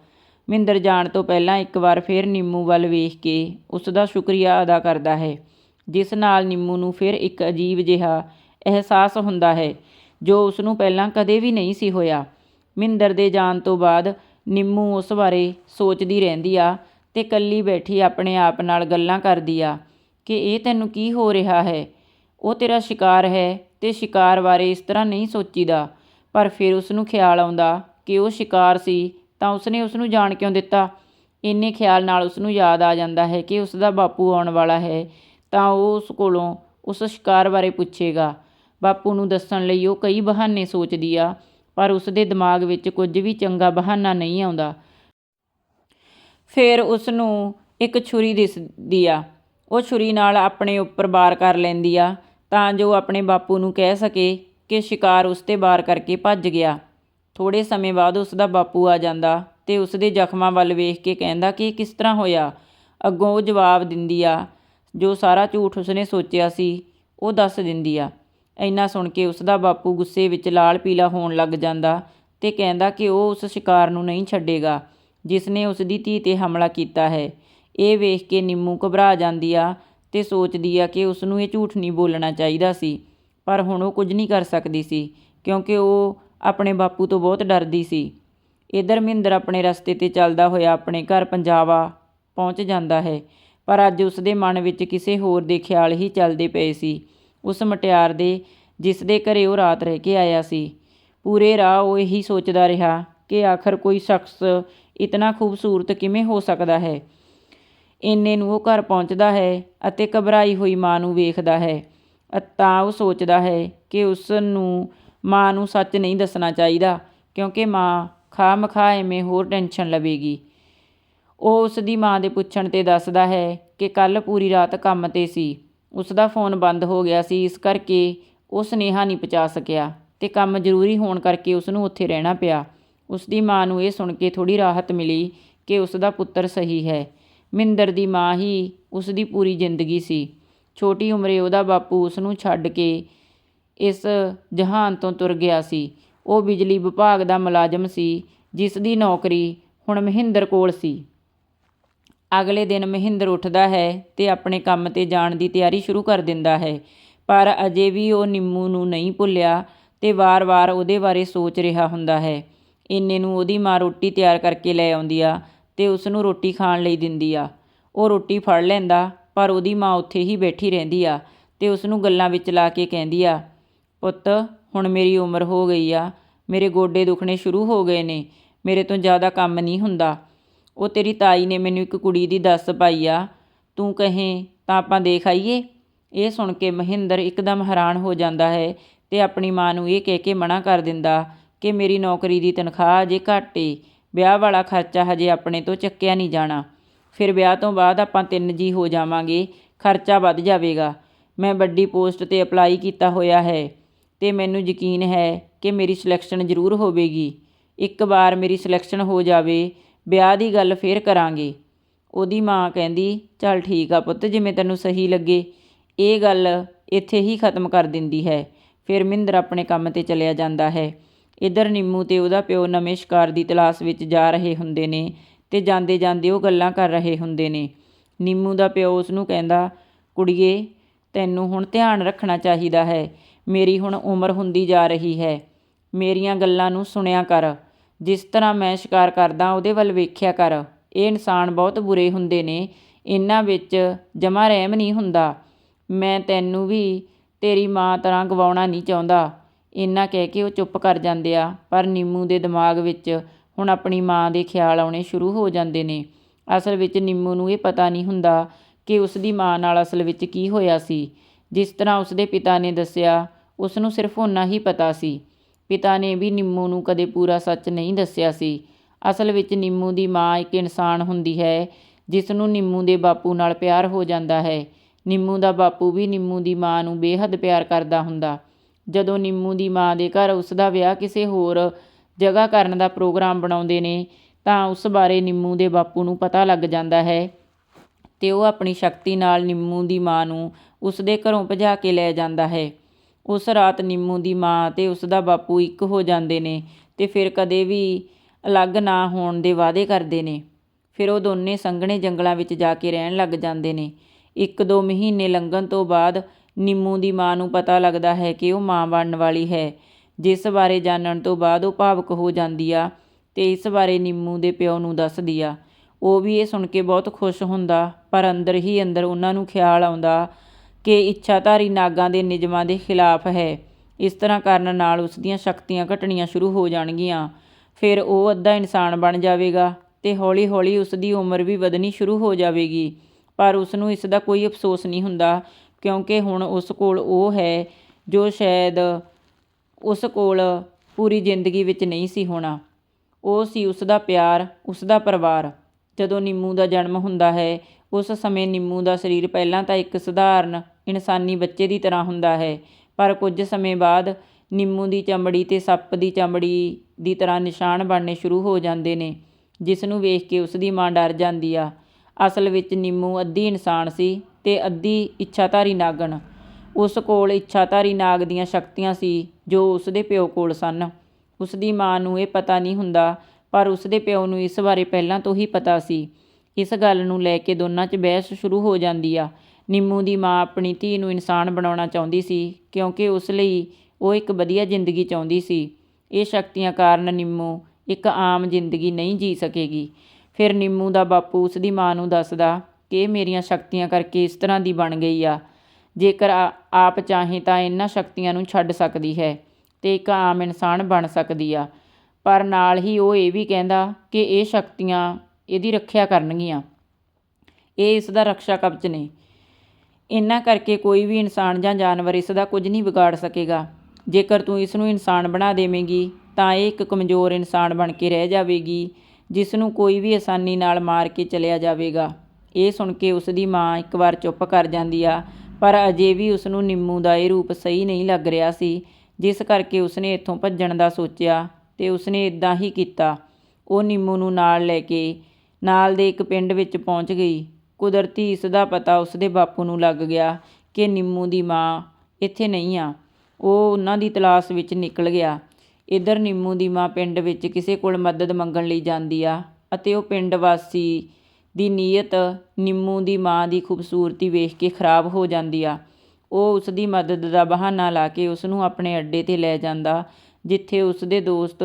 ਮਹਿੰਦਰ ਜਾਣ ਤੋਂ ਪਹਿਲਾਂ ਇੱਕ ਵਾਰ ਫਿਰ ਨਿੰਮੂ ਵੱਲ ਵੇਖ ਕੇ ਉਸ ਦਾ ਸ਼ੁਕਰੀਆ ਅਦਾ ਕਰਦਾ ਹੈ। ਜਿਸ ਨਾਲ ਨਿੰਮੂ ਨੂੰ ਫਿਰ ਇੱਕ ਅਜੀਬ ਜਿਹਾ ਅਹਿਸਾਸ ਹੁੰਦਾ ਹੈ, ਜੋ ਉਸ ਨੂੰ ਪਹਿਲਾਂ ਕਦੇ ਵੀ ਨਹੀਂ ਸੀ ਹੋਇਆ। ਮਹਿੰਦਰ ਦੇ ਜਾਣ ਤੋਂ ਬਾਅਦ ਨਿੰਮੂ ਉਸ ਬਾਰੇ ਸੋਚਦੀ ਰਹਿੰਦੀ ਆ ਤੇ ਕੱਲੀ ਬੈਠੀ ਆਪਣੇ ਆਪ ਨਾਲ ਗੱਲਾਂ ਕਰਦੀ ਆ ਕਿ ਇਹ ਤੈਨੂੰ ਕੀ ਹੋ ਰਿਹਾ ਹੈ? ਉਹ ਤੇਰਾ ਸ਼ਿਕਾਰ ਹੈ ਤੇ ਸ਼ਿਕਾਰ ਬਾਰੇ ਇਸ ਤਰ੍ਹਾਂ ਨਹੀਂ ਸੋਚੀਦਾ, ਪਰ ਫਿਰ ਉਸ ਨੂੰ ਖਿਆਲ ਆਉਂਦਾ ਕਿ ਉਹ ਸ਼ਿਕਾਰ ਸੀ ਤਾਂ ਉਸਨੇ ਉਸ ਨੂੰ ਜਾਣ ਕਿਉਂ ਦਿੱਤਾ? ਇੰਨੇ ਖਿਆਲ ਨਾਲ ਉਸ ਨੂੰ ਯਾਦ ਆ ਜਾਂਦਾ ਹੈ ਕਿ ਉਸ ਦਾ ਬਾਪੂ ਆਉਣ ਵਾਲਾ ਹੈ। ਤਾਂ ਉਹ ਉਸ ਕੋਲੋਂ ਉਸ ਸ਼ਿਕਾਰ ਬਾਰੇ ਪੁੱਛੇਗਾ। ਬਾਪੂ ਨੂੰ ਦੱਸਣ ਲਈ ਉਹ ਕਈ ਬਹਾਨੇ ਸੋਚਦੀ ਆ, ਪਰ ਉਸ ਦੇ ਦਿਮਾਗ ਵਿੱਚ ਕੁਝ ਵੀ ਚੰਗਾ ਬਹਾਨਾ ਨਹੀਂ ਆਉਂਦਾ। ਫਿਰ ਉਸ ਨੂੰ ਇੱਕ ਛੁਰੀ ਦਿਸਦੀ ਆ। ਉਹ ਛੁਰੀ ਨਾਲ ਆਪਣੇ ਉੱਪਰ ਵਾਰ ਕਰ ਲੈਂਦੀ ਆ, ਤਾਂ ਜੋ ਆਪਣੇ ਬਾਪੂ ਨੂੰ ਕਹਿ ਸਕੇ ਕਿ ਸ਼ਿਕਾਰ ਉਸ ਤੇ ਵਾਰ ਕਰਕੇ ਭੱਜ ਗਿਆ। ਥੋੜ੍ਹੇ ਸਮੇਂ ਬਾਅਦ ਉਸ ਦਾ ਬਾਪੂ ਆ ਜਾਂਦਾ ਅਤੇ ਉਸ ਦੇ ਜ਼ਖਮਾਂ ਵੱਲ ਵੇਖ ਕੇ ਕਹਿੰਦਾ ਕਿ ਇਹ ਕਿਸ ਤਰ੍ਹਾਂ ਹੋਇਆ? ਅੱਗੋਂ ਉਹ ਜਵਾਬ ਦਿੰਦੀ ਆ, ਜੋ ਸਾਰਾ ਝੂਠ ਉਸਨੇ ਸੋਚਿਆ ਸੀ, ਉਹ ਦੱਸ ਦਿੰਦੀ ਆ। ਇੰਨਾ ਸੁਣ ਕੇ ਉਸ ਦਾ ਬਾਪੂ ਗੁੱਸੇ ਵਿੱਚ ਲਾਲ ਪੀਲਾ ਹੋਣ ਲੱਗ ਜਾਂਦਾ ਤੇ ਕਹਿੰਦਾ ਕਿ ਉਹ ਉਸ ਸ਼ਿਕਾਰ ਨੂੰ ਨਹੀਂ ਛੱਡੇਗਾ ਜਿਸ ਨੇ ਉਸ ਦੀ ਧੀ ਤੇ ਹਮਲਾ ਕੀਤਾ ਹੈ। ਇਹ ਵੇਖ ਕੇ ਨਿੰਮੂ ਘਬਰਾ ਜਾਂਦੀ ਆ ਤੇ ਸੋਚਦੀ ਆ ਕਿ ਉਸ ਨੂੰ ਇਹ ਝੂਠ ਨਹੀਂ ਬੋਲਣਾ ਚਾਹੀਦਾ ਸੀ, ਪਰ ਹੁਣ ਉਹ ਕੁਝ ਨਹੀਂ ਕਰ ਸਕਦੀ ਸੀ, ਕਿਉਂਕਿ ਉਹ ਆਪਣੇ ਬਾਪੂ ਤੋਂ ਬਹੁਤ ਡਰਦੀ ਸੀ। ਇਧਰ ਮਹਿੰਦਰ ਆਪਣੇ ਰਸਤੇ ਤੇ ਚੱਲਦਾ ਹੋਇਆ ਆਪਣੇ ਘਰ ਪੰਜਾਬਾ ਪਹੁੰਚ ਜਾਂਦਾ ਹੈ, ਪਰ ਅੱਜ ਉਸ ਦੇ ਮਨ ਵਿੱਚ ਕਿਸੇ ਹੋਰ ਦੇ ਖਿਆਲ ਹੀ ਚੱਲਦੇ ਪਏ ਸੀ। ਉਸ ਮਟਿਆਰ ਦੇ, ਜਿਸ ਦੇ ਘਰੇ ਉਹ ਰਾਤ ਰਹਿ ਕੇ ਆਇਆ ਸੀ। ਪੂਰੇ ਰਾਹ ਉਹ ਇਹੀ ਸੋਚਦਾ ਰਿਹਾ ਕਿ ਆਖਰ ਕੋਈ ਸ਼ਖਸ ਇਤਨਾ ਖੂਬਸੂਰਤ ਕਿਵੇਂ ਹੋ ਸਕਦਾ ਹੈ। ਇੰਨੇ ਨੂੰ ਉਹ ਘਰ ਪਹੁੰਚਦਾ ਹੈ ਅਤੇ ਘਬਰਾਈ ਹੋਈ ਮਾਂ ਨੂੰ ਵੇਖਦਾ ਹੈ। ਤਾਂ ਉਹ ਸੋਚਦਾ ਹੈ ਕਿ ਉਸ ਨੂੰ ਮਾਂ ਨੂੰ ਸੱਚ ਨਹੀਂ ਦੱਸਣਾ ਚਾਹੀਦਾ, ਕਿਉਂਕਿ ਮਾਂ ਖਾਮਖਾ ਐਵੇਂ ਹੋਰ ਟੈਨਸ਼ਨ ਲਵੇਗੀ। ਉਹ ਉਸ ਦੀ ਮਾਂ ਦੇ ਪੁੱਛਣ ਤੇ ਦੱਸਦਾ ਹੈ ਕਿ ਕੱਲ ਪੂਰੀ ਰਾਤ ਕੰਮ ਤੇ ਸੀ। ਉਸ ਦਾ ਫੋਨ ਬੰਦ ਹੋ ਗਿਆ ਸੀ, ਇਸ ਕਰਕੇ ਉਹ ਸੁਨੇਹਾ ਨਹੀਂ ਪਹੁੰਚਾ ਸਕਿਆ ਤੇ ਕੰਮ ਜ਼ਰੂਰੀ ਹੋਣ ਕਰਕੇ ਉਸ ਨੂੰ ਉੱਥੇ ਰਹਿਣਾ ਪਿਆ। ਉਸ ਦੀ ਮਾਂ ਨੂੰ ਇਹ ਸੁਣ ਕੇ ਥੋੜੀ ਰਾਹਤ ਮਿਲੀ ਕਿ ਉਸ ਦਾ ਪੁੱਤਰ ਸਹੀ ਹੈ। ਮਿੰਦਰ ਦੀ ਮਾਂ ਹੀ ਉਸ ਦੀ ਪੂਰੀ ਜ਼ਿੰਦਗੀ ਸੀ। ਛੋਟੀ ਉਮਰੇ ਉਹਦਾ ਬਾਪੂ ਉਸ ਨੂੰ ਛੱਡ ਕੇ ਇਸ ਜਹਾਨ ਤੋਂ ਤੁਰ ਗਿਆ ਸੀ। ਉਹ ਬਿਜਲੀ ਵਿਭਾਗ ਦਾ ਮੁਲਾਜ਼ਮ ਸੀ, ਜਿਸ ਦੀ ਨੌਕਰੀ ਹੁਣ ਮਹਿੰਦਰ ਕੋਲ ਸੀ। ਅਗਲੇ ਦਿਨ ਮਹਿੰਦਰ ਉੱਠਦਾ ਹੈ ਤੇ ਆਪਣੇ ਕੰਮ ਤੇ ਜਾਣ ਦੀ ਤਿਆਰੀ ਸ਼ੁਰੂ ਕਰ ਦਿੰਦਾ ਹੈ। ਪਰ ਅਜੇ ਵੀ ਉਹ ਨਿੰਮੂ ਨੂੰ ਨਹੀਂ ਭੁੱਲਿਆ ਤੇ ਵਾਰ-ਵਾਰ ਉਹਦੇ ਬਾਰੇ ਸੋਚ ਰਿਹਾ ਹੁੰਦਾ ਹੈ। ਇੰਨੇ ਨੂੰ ਉਹਦੀ ਮਾਂ ਰੋਟੀ ਤਿਆਰ ਕਰਕੇ ਲੈ ਆਉਂਦੀ ਆ ਤੇ ਉਸ ਨੂੰ ਰੋਟੀ ਖਾਣ ਲਈ ਦਿੰਦੀ ਆ। ਉਹ ਰੋਟੀ ਫੜ ਲੈਂਦਾ, ਪਰ ਉਹਦੀ ਮਾਂ ਉੱਥੇ ਹੀ ਬੈਠੀ ਰਹਿੰਦੀ ਆ ਤੇ ਉਸ ਨੂੰ ਗੱਲਾਂ ਵਿੱਚ ਲਾ ਕੇ ਕਹਿੰਦੀ ਆ ਪੁੱਤ, ਹੁਣ ਮੇਰੀ ਉਮਰ ਹੋ ਗਈ ਆ। ਮੇਰੇ ਗੋਡੇ ਦੁਖਣੇ ਸ਼ੁਰੂ ਹੋ ਗਏ ਨੇ। ਮੇਰੇ ਤੋਂ ਜ਼ਿਆਦਾ ਕੰਮ ਨਹੀਂ ਹੁੰਦਾ। ਉਹ ਤੇਰੀ ਤਾਈ ਨੇ ਮੈਨੂੰ ਇੱਕ ਕੁੜੀ ਦੀ ਦੱਸ ਪਾਈ ਆ। ਤੂੰ ਕਹੇ, ਤਾਂ ਆਪਾਂ ਦੇਖ ਆਈਏ। ਇਹ ਸੁਣ ਕੇ ਮਹਿੰਦਰ ਇੱਕਦਮ ਹੈਰਾਨ ਹੋ ਜਾਂਦਾ ਹੈ ਤੇ ਆਪਣੀ ਮਾਂ ਨੂੰ ਇਹ ਕਹਿ ਕੇ ਮਨਾ ਕਰ ਦਿੰਦਾ ਕਿ ਮੇਰੀ ਨੌਕਰੀ ਦੀ ਤਨਖਾਹ ਅਜੇ ਘੱਟ ਏ। ਵਿਆਹ ਵਾਲਾ ਖਰਚਾ ਹਜੇ ਆਪਣੇ ਤੋਂ ਚੱਕਿਆ ਨਹੀਂ ਜਾਣਾ। ਫਿਰ ਵਿਆਹ ਤੋਂ ਬਾਅਦ ਆਪਾਂ ਤਿੰਨ ਜੀ ਹੋ ਜਾਵਾਂਗੇ। ਖਰਚਾ ਵੱਧ ਜਾਵੇਗਾ। ਮੈਂ ਵੱਡੀ ਪੋਸਟ ਤੇ ਅਪਲਾਈ ਕੀਤਾ ਹੋਇਆ ਹੈ। ਤੇ ਮੈਨੂੰ ਯਕੀਨ ਹੈ ਕਿ ਮੇਰੀ ਸਿਲੈਕਸ਼ਨ ਜ਼ਰੂਰ ਹੋਵੇਗੀ। ਇੱਕ ਵਾਰ ਮੇਰੀ ਸਿਲੈਕਸ਼ਨ ਹੋ ਜਾਵੇ, ਵਿਆਹ ਦੀ ਗੱਲ ਫੇਰ ਕਰਾਂਗੇ। ਉਹਦੀ ਮਾਂ ਕਹਿੰਦੀ, ਚੱਲ ਠੀਕ ਆ ਪੁੱਤ, ਜਿਵੇਂ ਤੈਨੂੰ ਸਹੀ ਲੱਗੇ। ਇਹ ਗੱਲ ਇੱਥੇ ਹੀ ਖਤਮ ਕਰ ਦਿੰਦੀ ਹੈ। ਫਿਰ ਮਿੰਦਰ ਆਪਣੇ ਕੰਮ ਤੇ ਚਲਿਆ ਜਾਂਦਾ ਹੈ। ਇਧਰ ਨਿੰਮੂ ਤੇ ਉਹਦਾ ਪਿਓ ਨਵੇਂ ਸ਼ਿਕਾਰ ਦੀ ਤਲਾਸ਼ ਵਿੱਚ ਜਾ ਰਹੇ ਹੁੰਦੇ ਨੇ ਤੇ ਜਾਂਦੇ ਜਾਂਦੇ ਉਹ ਗੱਲਾਂ ਕਰ ਰਹੇ ਹੁੰਦੇ ਨੇ। ਨਿੰਮੂ ਦਾ ਪਿਓ ਉਸ ਨੂੰ ਕਹਿੰਦਾ, ਕੁੜੀਏ, ਤੈਨੂੰ ਹੁਣ ਧਿਆਨ ਰੱਖਣਾ ਚਾਹੀਦਾ ਹੈ। ਮੇਰੀ ਹੁਣ ਉਮਰ ਹੁੰਦੀ ਜਾ ਰਹੀ ਹੈ। ਮੇਰੀਆਂ ਗੱਲਾਂ ਨੂੰ ਸੁਣਿਆ ਕਰ। ਜਿਸ ਤਰ੍ਹਾਂ ਮੈਂ ਸ਼ਿਕਾਰ ਕਰਦਾ, ਉਹਦੇ ਵੱਲ ਵੇਖਿਆ ਕਰ। ਇਹ ਇਨਸਾਨ ਬਹੁਤ ਬੁਰੇ ਹੁੰਦੇ ਨੇ। ਇਹਨਾਂ ਵਿੱਚ ਜਮਾ ਰਹਿਮ ਨਹੀਂ ਹੁੰਦਾ। ਮੈਂ ਤੈਨੂੰ ਵੀ ਤੇਰੀ ਮਾਂ ਤਰ੍ਹਾਂ ਗਵਾਉਣਾ ਨਹੀਂ ਚਾਹੁੰਦਾ। ਇੰਨਾ ਕਹਿ ਕੇ ਉਹ ਚੁੱਪ ਕਰ ਜਾਂਦੇ ਆ। ਪਰ ਨਿੰਮੂ ਦੇ ਦਿਮਾਗ ਵਿੱਚ ਹੁਣ ਆਪਣੀ ਮਾਂ ਦੇ ਖਿਆਲ ਆਉਣੇ ਸ਼ੁਰੂ ਹੋ ਜਾਂਦੇ ਨੇ। ਅਸਲ ਵਿੱਚ ਨਿੰਮੂ ਨੂੰ ਇਹ ਪਤਾ ਨਹੀਂ ਹੁੰਦਾ ਕਿ ਉਸ ਦੀ ਮਾਂ ਨਾਲ ਅਸਲ ਵਿੱਚ ਕੀ ਹੋਇਆ ਸੀ। ਜਿਸ ਤਰ੍ਹਾਂ ਉਸਦੇ ਪਿਤਾ ਨੇ ਦੱਸਿਆ ਉਸ ਨੂੰ ਸਿਰਫ ਓਨਾ ਹੀ ਪਤਾ ਸੀ। ਪਿਤਾ ਨੇ ਵੀ ਨਿੰਮੂ ਨੂੰ ਕਦੇ ਪੂਰਾ ਸੱਚ ਨਹੀਂ ਦੱਸਿਆ ਸੀ। ਅਸਲ ਵਿੱਚ ਨਿੰਮੂ ਦੀ ਮਾਂ ਇੱਕ ਇਨਸਾਨ ਹੁੰਦੀ ਹੈ ਜਿਸ ਨੂੰ ਨਿੰਮੂ ਦੇ ਬਾਪੂ ਨਾਲ ਪਿਆਰ ਹੋ ਜਾਂਦਾ ਹੈ। ਨਿੰਮੂ ਦਾ ਬਾਪੂ ਵੀ ਨਿੰਮੂ ਦੀ ਮਾਂ ਨੂੰ ਬੇਹੱਦ ਪਿਆਰ ਕਰਦਾ ਹੁੰਦਾ। ਜਦੋਂ ਨਿੰਮੂ ਦੀ ਮਾਂ ਦੇ ਘਰ ਉਸ ਦਾ ਵਿਆਹ ਕਿਸੇ ਹੋਰ ਜਗ੍ਹਾ ਕਰਨ ਦਾ ਪ੍ਰੋਗਰਾਮ ਬਣਾਉਂਦੇ ਨੇ, ਤਾਂ ਉਸ ਬਾਰੇ ਨਿੰਮੂ ਦੇ ਬਾਪੂ ਨੂੰ ਪਤਾ ਲੱਗ ਜਾਂਦਾ ਹੈ ਤੇ ਉਹ ਆਪਣੀ ਸ਼ਕਤੀ ਨਾਲ ਨਿੰਮੂ ਦੀ ਮਾਂ ਨੂੰ ਉਸ ਦੇ ਘਰੋਂ ਭਜਾ ਕੇ ਲੈ ਜਾਂਦਾ ਹੈ। ਉਸ ਰਾਤ ਨਿੰਮੂ ਦੀ ਮਾਂ ਅਤੇ ਉਸ ਦਾ ਬਾਪੂ ਇੱਕ ਹੋ ਜਾਂਦੇ ਨੇ ਤੇ ਫਿਰ ਕਦੇ ਵੀ ਅਲੱਗ ਨਾ ਹੋਣ ਦੇ ਵਾਅਦੇ ਕਰਦੇ ਨੇ। ਫਿਰ ਉਹ ਦੋਨੇ ਸੰਘਣੇ ਜੰਗਲਾਂ ਵਿੱਚ ਜਾ ਕੇ ਰਹਿਣ ਲੱਗ ਜਾਂਦੇ ਨੇ। ਇੱਕ ਦੋ ਮਹੀਨੇ ਲੰਘਣ ਤੋਂ ਬਾਅਦ ਨਿੰਮੂ ਦੀ ਮਾਂ ਨੂੰ ਪਤਾ ਲੱਗਦਾ ਹੈ ਕਿ ਉਹ ਮਾਂ ਬਣਨ ਵਾਲੀ ਹੈ। ਜਿਸ ਬਾਰੇ ਜਾਣਨ ਤੋਂ ਬਾਅਦ ਉਹ ਭਾਵਕ ਹੋ ਜਾਂਦੀ ਆ ਤੇ ਇਸ ਬਾਰੇ ਨਿੰਮੂ ਦੇ ਪਿਓ ਨੂੰ ਦੱਸਦੀ ਆ। ਉਹ ਵੀ ਇਹ ਸੁਣ ਕੇ ਬਹੁਤ ਖੁਸ਼ ਹੁੰਦਾ, ਪਰ ਅੰਦਰ ਹੀ ਅੰਦਰ ਉਹਨਾਂ ਨੂੰ ਖਿਆਲ ਆਉਂਦਾ ਕਿ ਇੱਛਾਧਾਰੀ ਨਾਗਾਂ ਦੇ ਨਿਯਮਾਂ ਦੇ ਖਿਲਾਫ ਹੈ। ਇਸ ਤਰ੍ਹਾਂ ਕਰਨ ਨਾਲ ਉਸ ਦੀਆਂ ਸ਼ਕਤੀਆਂ ਘਟਣੀਆਂ ਸ਼ੁਰੂ ਹੋ ਜਾਣਗੀਆਂ। ਫਿਰ ਉਹ ਅੱਧਾ ਇਨਸਾਨ ਬਣ ਜਾਵੇਗਾ ਤੇ ਹੌਲੀ-ਹੌਲੀ ਉਸ ਦੀ ਉਮਰ ਵੀ ਵਧਣੀ ਸ਼ੁਰੂ ਹੋ ਜਾਵੇਗੀ। ਪਰ ਉਸ ਨੂੰ ਇਸ ਦਾ ਕੋਈ ਅਫਸੋਸ ਨਹੀਂ ਹੁੰਦਾ, ਕਿਉਂਕਿ ਹੁਣ ਉਸ ਕੋਲ ਉਹ ਹੈ ਜੋ ਸ਼ਾਇਦ ਉਸ ਕੋਲ ਪੂਰੀ ਜ਼ਿੰਦਗੀ ਵਿੱਚ ਨਹੀਂ ਸੀ ਹੋਣਾ। ਉਹ ਸੀ ਉਸ ਦਾ ਪਿਆਰ ਉਸ ਦਾ ਪਰਿਵਾਰ। ਜਦੋਂ ਨਿੰਮੂ ਦਾ ਜਨਮ ਹੁੰਦਾ ਹੈ, ਉਸ ਸਮੇਂ ਨਿੰਮੂ ਦਾ ਸਰੀਰ ਪਹਿਲਾਂ ਤਾਂ ਇੱਕ ਸਧਾਰਨ ਇਨਸਾਨੀ ਬੱਚੇ ਦੀ ਤਰ੍ਹਾਂ ਹੁੰਦਾ ਹੈ। ਪਰ ਕੁਝ ਸਮੇਂ ਬਾਅਦ ਨਿੰਮੂ ਦੀ ਚਮੜੀ ਤੇ ਸੱਪ ਦੀ ਚਮੜੀ ਦੀ ਤਰ੍ਹਾਂ ਨਿਸ਼ਾਨ ਬਣਨੇ ਸ਼ੁਰੂ ਹੋ ਜਾਂਦੇ ਨੇ, ਜਿਸ ਨੂੰ ਵੇਖ ਕੇ ਉਸ ਦੀ ਮਾਂ ਡਰ ਜਾਂਦੀ ਆ। ਅਸਲ ਵਿੱਚ ਨਿੰਮੂ ਅੱਧੀ ਇਨਸਾਨ ਸੀ ਤੇ ਅੱਧੀ ਇੱਛਾਧਾਰੀ ਨਾਗਣ। ਉਸ ਕੋਲ ਇੱਛਾਧਾਰੀ ਨਾਗ ਦੀਆਂ ਸ਼ਕਤੀਆਂ ਸੀ ਜੋ ਉਸ ਦੇ ਪਿਓ ਕੋਲ ਸਨ। ਉਸ ਦੀ ਮਾਂ ਨੂੰ ਇਹ ਪਤਾ ਨਹੀਂ ਹੁੰਦਾ, ਪਰ ਉਸ ਦੇ ਪਿਓ ਨੂੰ ਇਸ ਬਾਰੇ ਪਹਿਲਾਂ ਤੋਂ ਹੀ ਪਤਾ ਸੀ। ਇਸ ਗੱਲ ਨੂੰ ਲੈ ਕੇ ਦੋਨਾਂ 'ਚ ਬਹਿਸ ਸ਼ੁਰੂ ਹੋ ਜਾਂਦੀ ਆ। ਨਿੰਮੂ ਦੀ ਮਾਂ ਆਪਣੀ ਧੀ ਨੂੰ ਇਨਸਾਨ ਬਣਾਉਣਾ ਚਾਹੁੰਦੀ ਸੀ, ਕਿਉਂਕਿ ਉਸ ਲਈ ਉਹ ਇੱਕ ਵਧੀਆ ਜ਼ਿੰਦਗੀ ਚਾਹੁੰਦੀ ਸੀ। ਇਹ ਸ਼ਕਤੀਆਂ ਕਾਰਨ ਨਿੰਮੂ ਇੱਕ ਆਮ ਜ਼ਿੰਦਗੀ ਨਹੀਂ ਜੀ ਸਕੇਗੀ। ਫਿਰ ਨਿੰਮੂ ਦਾ ਬਾਪੂ ਉਸ ਦੀ ਮਾਂ ਨੂੰ ਦੱਸਦਾ ਕਿ ਇਹ ਮੇਰੀਆਂ ਸ਼ਕਤੀਆਂ ਕਰਕੇ ਇਸ ਤਰ੍ਹਾਂ ਦੀ ਬਣ ਗਈ ਆ। ਜੇਕਰ ਆਪ ਚਾਹੇ ਤਾਂ ਇਹਨਾਂ ਸ਼ਕਤੀਆਂ ਨੂੰ ਛੱਡ ਸਕਦੀ ਹੈ ਤੇ ਇੱਕ ਆਮ ਇਨਸਾਨ ਬਣ ਸਕਦੀ ਆ। ਪਰ ਨਾਲ ਹੀ ਉਹ ਇਹ ਵੀ ਕਹਿੰਦਾ ਕਿ ਇਹ ਸ਼ਕਤੀਆਂ ਇਹਦੀ ਰੱਖਿਆ ਕਰਨਗੀਆਂ। ਇਹ ਇਸ ਦਾ ਰਕਸ਼ਾ ਕਵਚ ਨੇ। ਇਹਨਾਂ ਕਰਕੇ ਕੋਈ ਵੀ ਇਨਸਾਨ ਜਾਂ ਜਾਨਵਰ ਇਸ ਦਾ ਕੁਝ ਨਹੀਂ ਵਿਗਾੜ ਸਕੇਗਾ। ਜੇਕਰ ਤੂੰ ਇਸ ਨੂੰ ਇਨਸਾਨ ਬਣਾ ਦੇਵੇਂਗੀ, ਤਾਂ ਇਹ ਇੱਕ ਕਮਜ਼ੋਰ ਇਨਸਾਨ ਬਣ ਕੇ ਰਹਿ ਜਾਵੇਗੀ, ਜਿਸ ਨੂੰ ਕੋਈ ਵੀ ਆਸਾਨੀ ਨਾਲ ਮਾਰ ਕੇ ਚਲਿਆ ਜਾਵੇਗਾ। ਇਹ ਸੁਣ ਕੇ ਉਸ ਦੀ ਮਾਂ ਇੱਕ ਵਾਰ ਚੁੱਪ ਕਰ ਜਾਂਦੀ ਆ, ਪਰ ਅਜੇ ਵੀ ਉਸ ਨੂੰ ਨਿੰਮੂ ਦਾ ਇਹ ਰੂਪ ਸਹੀ ਨਹੀਂ ਲੱਗ ਰਿਹਾ ਸੀ, ਜਿਸ ਕਰਕੇ ਉਸਨੇ ਇੱਥੋਂ ਭੱਜਣ ਦਾ ਸੋਚਿਆ ਤੇ ਉਸਨੇ ਇਦਾਂ ਹੀ ਕੀਤਾ। ਉਹ ਨਿੰਮੂ ਨੂੰ ਨਾਲ ਲੈ ਕੇ, ਨਾਲ ਦੇ ਇੱਕ ਪਿੰਡ ਵਿੱਚ ਪਹੁੰਚ ਗਈ। ਕੁਦਰਤੀ ਇਸ ਦਾ ਪਤਾ ਉਸਦੇ ਬਾਪੂ ਨੂੰ ਲੱਗ ਗਿਆ ਕਿ ਨਿੰਮੂ ਦੀ ਮਾਂ ਇੱਥੇ ਨਹੀਂ ਆ। ਉਹ ਉਹਨਾਂ ਦੀ ਤਲਾਸ਼ ਵਿੱਚ ਨਿਕਲ ਗਿਆ। ਇਧਰ ਨਿੰਮੂ ਦੀ ਮਾਂ ਪਿੰਡ ਵਿੱਚ ਕਿਸੇ ਕੋਲ ਮਦਦ ਮੰਗਣ ਲਈ ਜਾਂਦੀ ਆ ਅਤੇ ਉਹ ਪਿੰਡ ਵਾਸੀ ਦੀ ਨੀਅਤ ਨਿੰਮੂ ਦੀ ਮਾਂ ਦੀ ਖੂਬਸੂਰਤੀ ਵੇਖ ਕੇ ਖਰਾਬ ਹੋ ਜਾਂਦੀ ਆ। ਉਹ ਉਸ ਦੀ ਮਦਦ ਦਾ ਬਹਾਨਾ ਲਾ ਕੇ ਉਸ ਨੂੰ ਆਪਣੇ ਅੱਡੇ ਤੇ ਲੈ ਜਾਂਦਾ, ਜਿੱਥੇ ਉਸ ਦੇ ਦੋਸਤ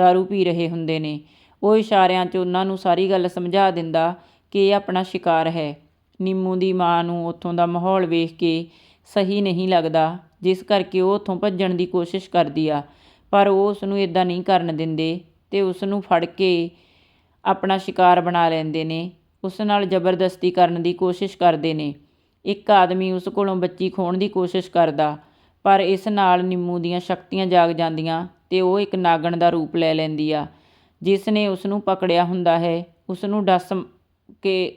दारू ਪੀ ਰਹੇ ਹੁੰਦੇ ਨੇ। ਉਹ ਇਸ਼ਾਰਿਆਂ 'ਚ ਉਹਨਾਂ ਨੂੰ ਸਾਰੀ ਗੱਲ ਸਮਝਾ ਦਿੰਦਾ ਕਿ ਇਹ ਆਪਣਾ ਸ਼ਿਕਾਰ ਹੈ। ਨਿੰਮੂ ਦੀ ਮਾਂ ਨੂੰ ਉੱਥੋਂ ਦਾ ਮਾਹੌਲ ਵੇਖ ਕੇ ਸਹੀ ਨਹੀਂ ਲੱਗਦਾ, ਜਿਸ ਕਰਕੇ ਉਹ ਉੱਥੋਂ ਭੱਜਣ ਦੀ ਕੋਸ਼ਿਸ਼ ਕਰਦੀ ਆ। ਪਰ ਉਹ ਉਸ ਨੂੰ ਇਦਾਂ ਨਹੀਂ ਕਰਨ ਦਿੰਦੇ ਤੇ ਉਸ ਨੂੰ ਫੜ ਕੇ ਆਪਣਾ ਸ਼ਿਕਾਰ ਬਣਾ ਲੈਂਦੇ ਨੇ। ਉਸ ਨਾਲ ਜ਼ਬਰਦਸਤੀ ਕਰਨ ਦੀ ਕੋਸ਼ਿਸ਼ ਕਰਦੇ ਨੇ। ਇੱਕ ਆਦਮੀ ਉਸ ਕੋਲੋਂ ਬੱਚੀ ਖੋਣ ਦੀ ਕੋਸ਼ਿਸ਼ ਕਰਦਾ, ਪਰ ਇਸ ਨਾਲ ਨਿੰਮੂ ਦੀਆਂ ਸ਼ਕਤੀਆਂ ਜਾਗ ਜਾਂਦੀਆਂ ਤੇ ਉਹ ਇੱਕ ਨਾਗਣ ਦਾ ਰੂਪ ਲੈ ਲੈਂਦੀ ਆ, ਜਿਸ ਨੇ ਉਸ ਨੂੰ ਪਕੜਿਆ ਹੁੰਦਾ ਹੈ। ਉਸ ਨੂੰ ਡਸ ਕੇ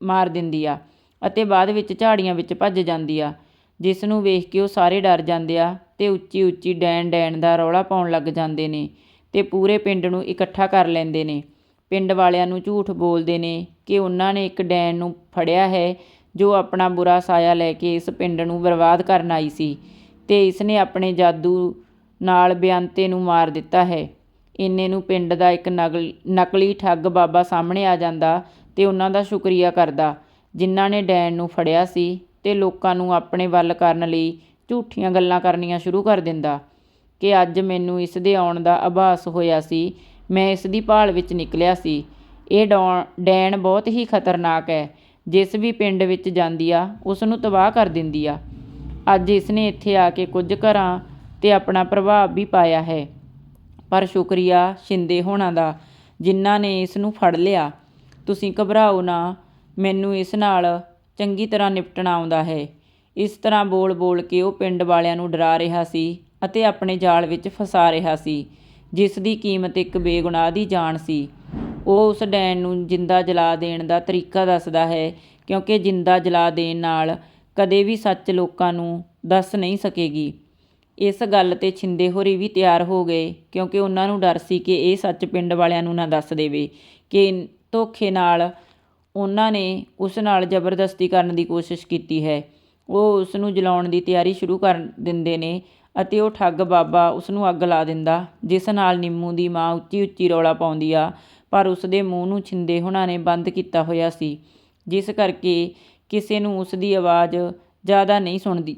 ਮਾਰ ਦਿੰਦੀ ਆ ਅਤੇ ਬਾਅਦ ਵਿੱਚ ਝਾੜੀਆਂ ਵਿੱਚ ਭੱਜ ਜਾਂਦੀ ਆ। ਜਿਸ ਨੂੰ ਵੇਖ ਕੇ ਉਹ ਸਾਰੇ ਡਰ ਜਾਂਦੇ ਆ ਤੇ ਉੱਚੀ ਉੱਚੀ ਡੈਣ ਡੈਣ ਦਾ ਰੌਲਾ ਪਾਉਣ ਲੱਗ ਜਾਂਦੇ ਨੇ ਤੇ ਪੂਰੇ ਪਿੰਡ ਨੂੰ ਇਕੱਠਾ ਕਰ ਲੈਂਦੇ ਨੇ। ਪਿੰਡ ਵਾਲਿਆਂ ਨੂੰ ਝੂਠ ਬੋਲਦੇ ਨੇ ਕਿ ਉਹਨਾਂ ਨੇ ਇੱਕ ਡੈਣ ਨੂੰ ਫੜਿਆ ਹੈ ਜੋ ਆਪਣਾ ਬੁਰਾ ਸਾਇਆ ਲੈ ਕੇ ਇਸ ਪਿੰਡ ਨੂੰ ਬਰਬਾਦ ਕਰਨ ਆਈ ਸੀ ਤੇ ਇਸ ਨੇ ਆਪਣੇ ਜਾਦੂ ਨਾਲ ਬਿਆੰਤੇ ਨੂੰ ਮਾਰ ਦਿੱਤਾ ਹੈ। ਇੰਨੇ ਨੂੰ ਪਿੰਡ ਦਾ ਇੱਕ ਨਕਲ ਨਕਲੀ ਠੱਗ ਬਾਬਾ ਸਾਹਮਣੇ ਆ ਜਾਂਦਾ ਤੇ ਉਹਨਾਂ ਦਾ ਸ਼ੁਕਰੀਆ ਕਰਦਾ। ਜਿਨ੍ਹਾਂ ਨੇ ਡੈਣ ਨੂੰ ਫੜਿਆ ਸੀ ਤੇ ਲੋਕਾਂ ਨੂੰ ਆਪਣੇ ਵੱਲ ਕਰਨ ਲਈ ਝੂਠੀਆਂ ਗੱਲਾਂ ਕਰਨੀਆਂ ਸ਼ੁਰੂ ਕਰ ਦਿੰਦਾ ਕਿ ਅੱਜ ਮੈਨੂੰ ਇਸ ਦੇ ਆਉਣ ਦਾ ਆਭਾਸ ਹੋਇਆ ਸੀ। ਮੈਂ ਇਸ ਦੀ ਭਾਲ ਵਿੱਚ ਨਿਕਲਿਆ ਸੀ। ਇਹ ਡੈਣ ਬਹੁਤ ਹੀ ਖਤਰਨਾਕ ਹੈ। ਜਿਸ ਵੀ ਪਿੰਡ ਵਿੱਚ ਜਾਂਦੀ ਆ, ਉਸ ਨੂੰ ਤਬਾਹ ਕਰ ਦਿੰਦੀ ਆ। ਅੱਜ ਇਸ ਨੇ ਇੱਥੇ ਆ ਕੇ ਕੁਝ ਘਰਾਂ ਤੇ ਆਪਣਾ ਪ੍ਰਭਾਵ ਵੀ ਪਾਇਆ ਹੈ। ਪਰ ਸ਼ੁਕਰੀਆ ਸ਼ਿੰਦੇ ਹੋਣਾ ਦਾ, ਜਿਨ੍ਹਾਂ ਨੇ ਇਸ ਨੂੰ ਫੜ ਲਿਆ ਤੁਸੀਂ ਘਬਰਾਓ ਨਾ, ਮੈਨੂੰ ਇਸ ਨਾਲ ਚੰਗੀ ਤਰ੍ਹਾਂ ਨਿਪਟਣਾ ਆਉਂਦਾ ਹੈ। ਇਸ ਤਰ੍ਹਾਂ ਬੋਲ ਬੋਲ ਕੇ ਉਹ ਪਿੰਡ ਵਾਲਿਆਂ ਨੂੰ ਡਰਾ ਰਿਹਾ ਸੀ ਅਤੇ ਆਪਣੇ ਜਾਲ ਵਿੱਚ ਫਸਾ ਰਿਹਾ ਸੀ, ਜਿਸ ਦੀ ਕੀਮਤ ਇੱਕ ਬੇਗੁਨਾਹ ਦੀ ਜਾਨ ਸੀ। ਉਹ ਉਸ ਡੈਣ ਨੂੰ ਜਿੰਦਾ ਜਲਾ ਦੇਣ ਦਾ ਤਰੀਕਾ ਦੱਸਦਾ ਹੈ, ਕਿਉਂਕਿ ਜਿੰਦਾ ਜਲਾ ਦੇਣ ਨਾਲ ਕਦੇ ਵੀ ਸੱਚ ਲੋਕਾਂ ਨੂੰ ਦੱਸ ਨਹੀਂ ਸਕੇਗੀ। ਇਸ ਗੱਲ ਤੇ ਛਿੰਦੇ ਹੋਰੀ ਵੀ ਤਿਆਰ ਹੋ ਗਏ, ਕਿਉਂਕਿ ਉਹਨਾਂ ਨੂੰ ਡਰ ਸੀ ਕਿ ਇਹ ਸੱਚ ਪਿੰਡ ਵਾਲਿਆਂ ਨੂੰ ਨਾ ਦੱਸ ਦੇਵੇ ਕਿ ਧੋਖੇ ਨਾਲ ਉਹਨਾਂ ਨੇ ਉਸ ਨਾਲ ਜ਼ਬਰਦਸਤੀ ਕਰਨ ਦੀ ਕੋਸ਼ਿਸ਼ ਕੀਤੀ ਹੈ। ਉਹ ਉਸ ਨੂੰ ਜਲਾਉਣ ਦੀ ਤਿਆਰੀ ਸ਼ੁਰੂ ਕਰ ਦਿੰਦੇ ਨੇ ਅਤੇ ਉਹ ਠੱਗ ਬਾਬਾ ਉਸ ਨੂੰ ਅੱਗ ਲਾ ਦਿੰਦਾ, ਜਿਸ ਨਾਲ ਨਿੰਮੂ ਦੀ ਮਾਂ ਉੱਚੀ ਉੱਚੀ ਰੌਲਾ ਪਾਉਂਦੀ ਆ, ਪਰ ਉਸ ਦੇ ਮੂੰਹ ਨੂੰ ਛਿੰਦੇ ਹੋਣਾ ਨੇ ਬੰਦ ਕੀਤਾ ਹੋਇਆ ਸੀ, ਜਿਸ ਕਰਕੇ ਕਿਸੇ ਨੂੰ ਉਸ ਦੀ ਆਵਾਜ਼ ਜ਼ਿਆਦਾ ਨਹੀਂ ਸੁਣਦੀ।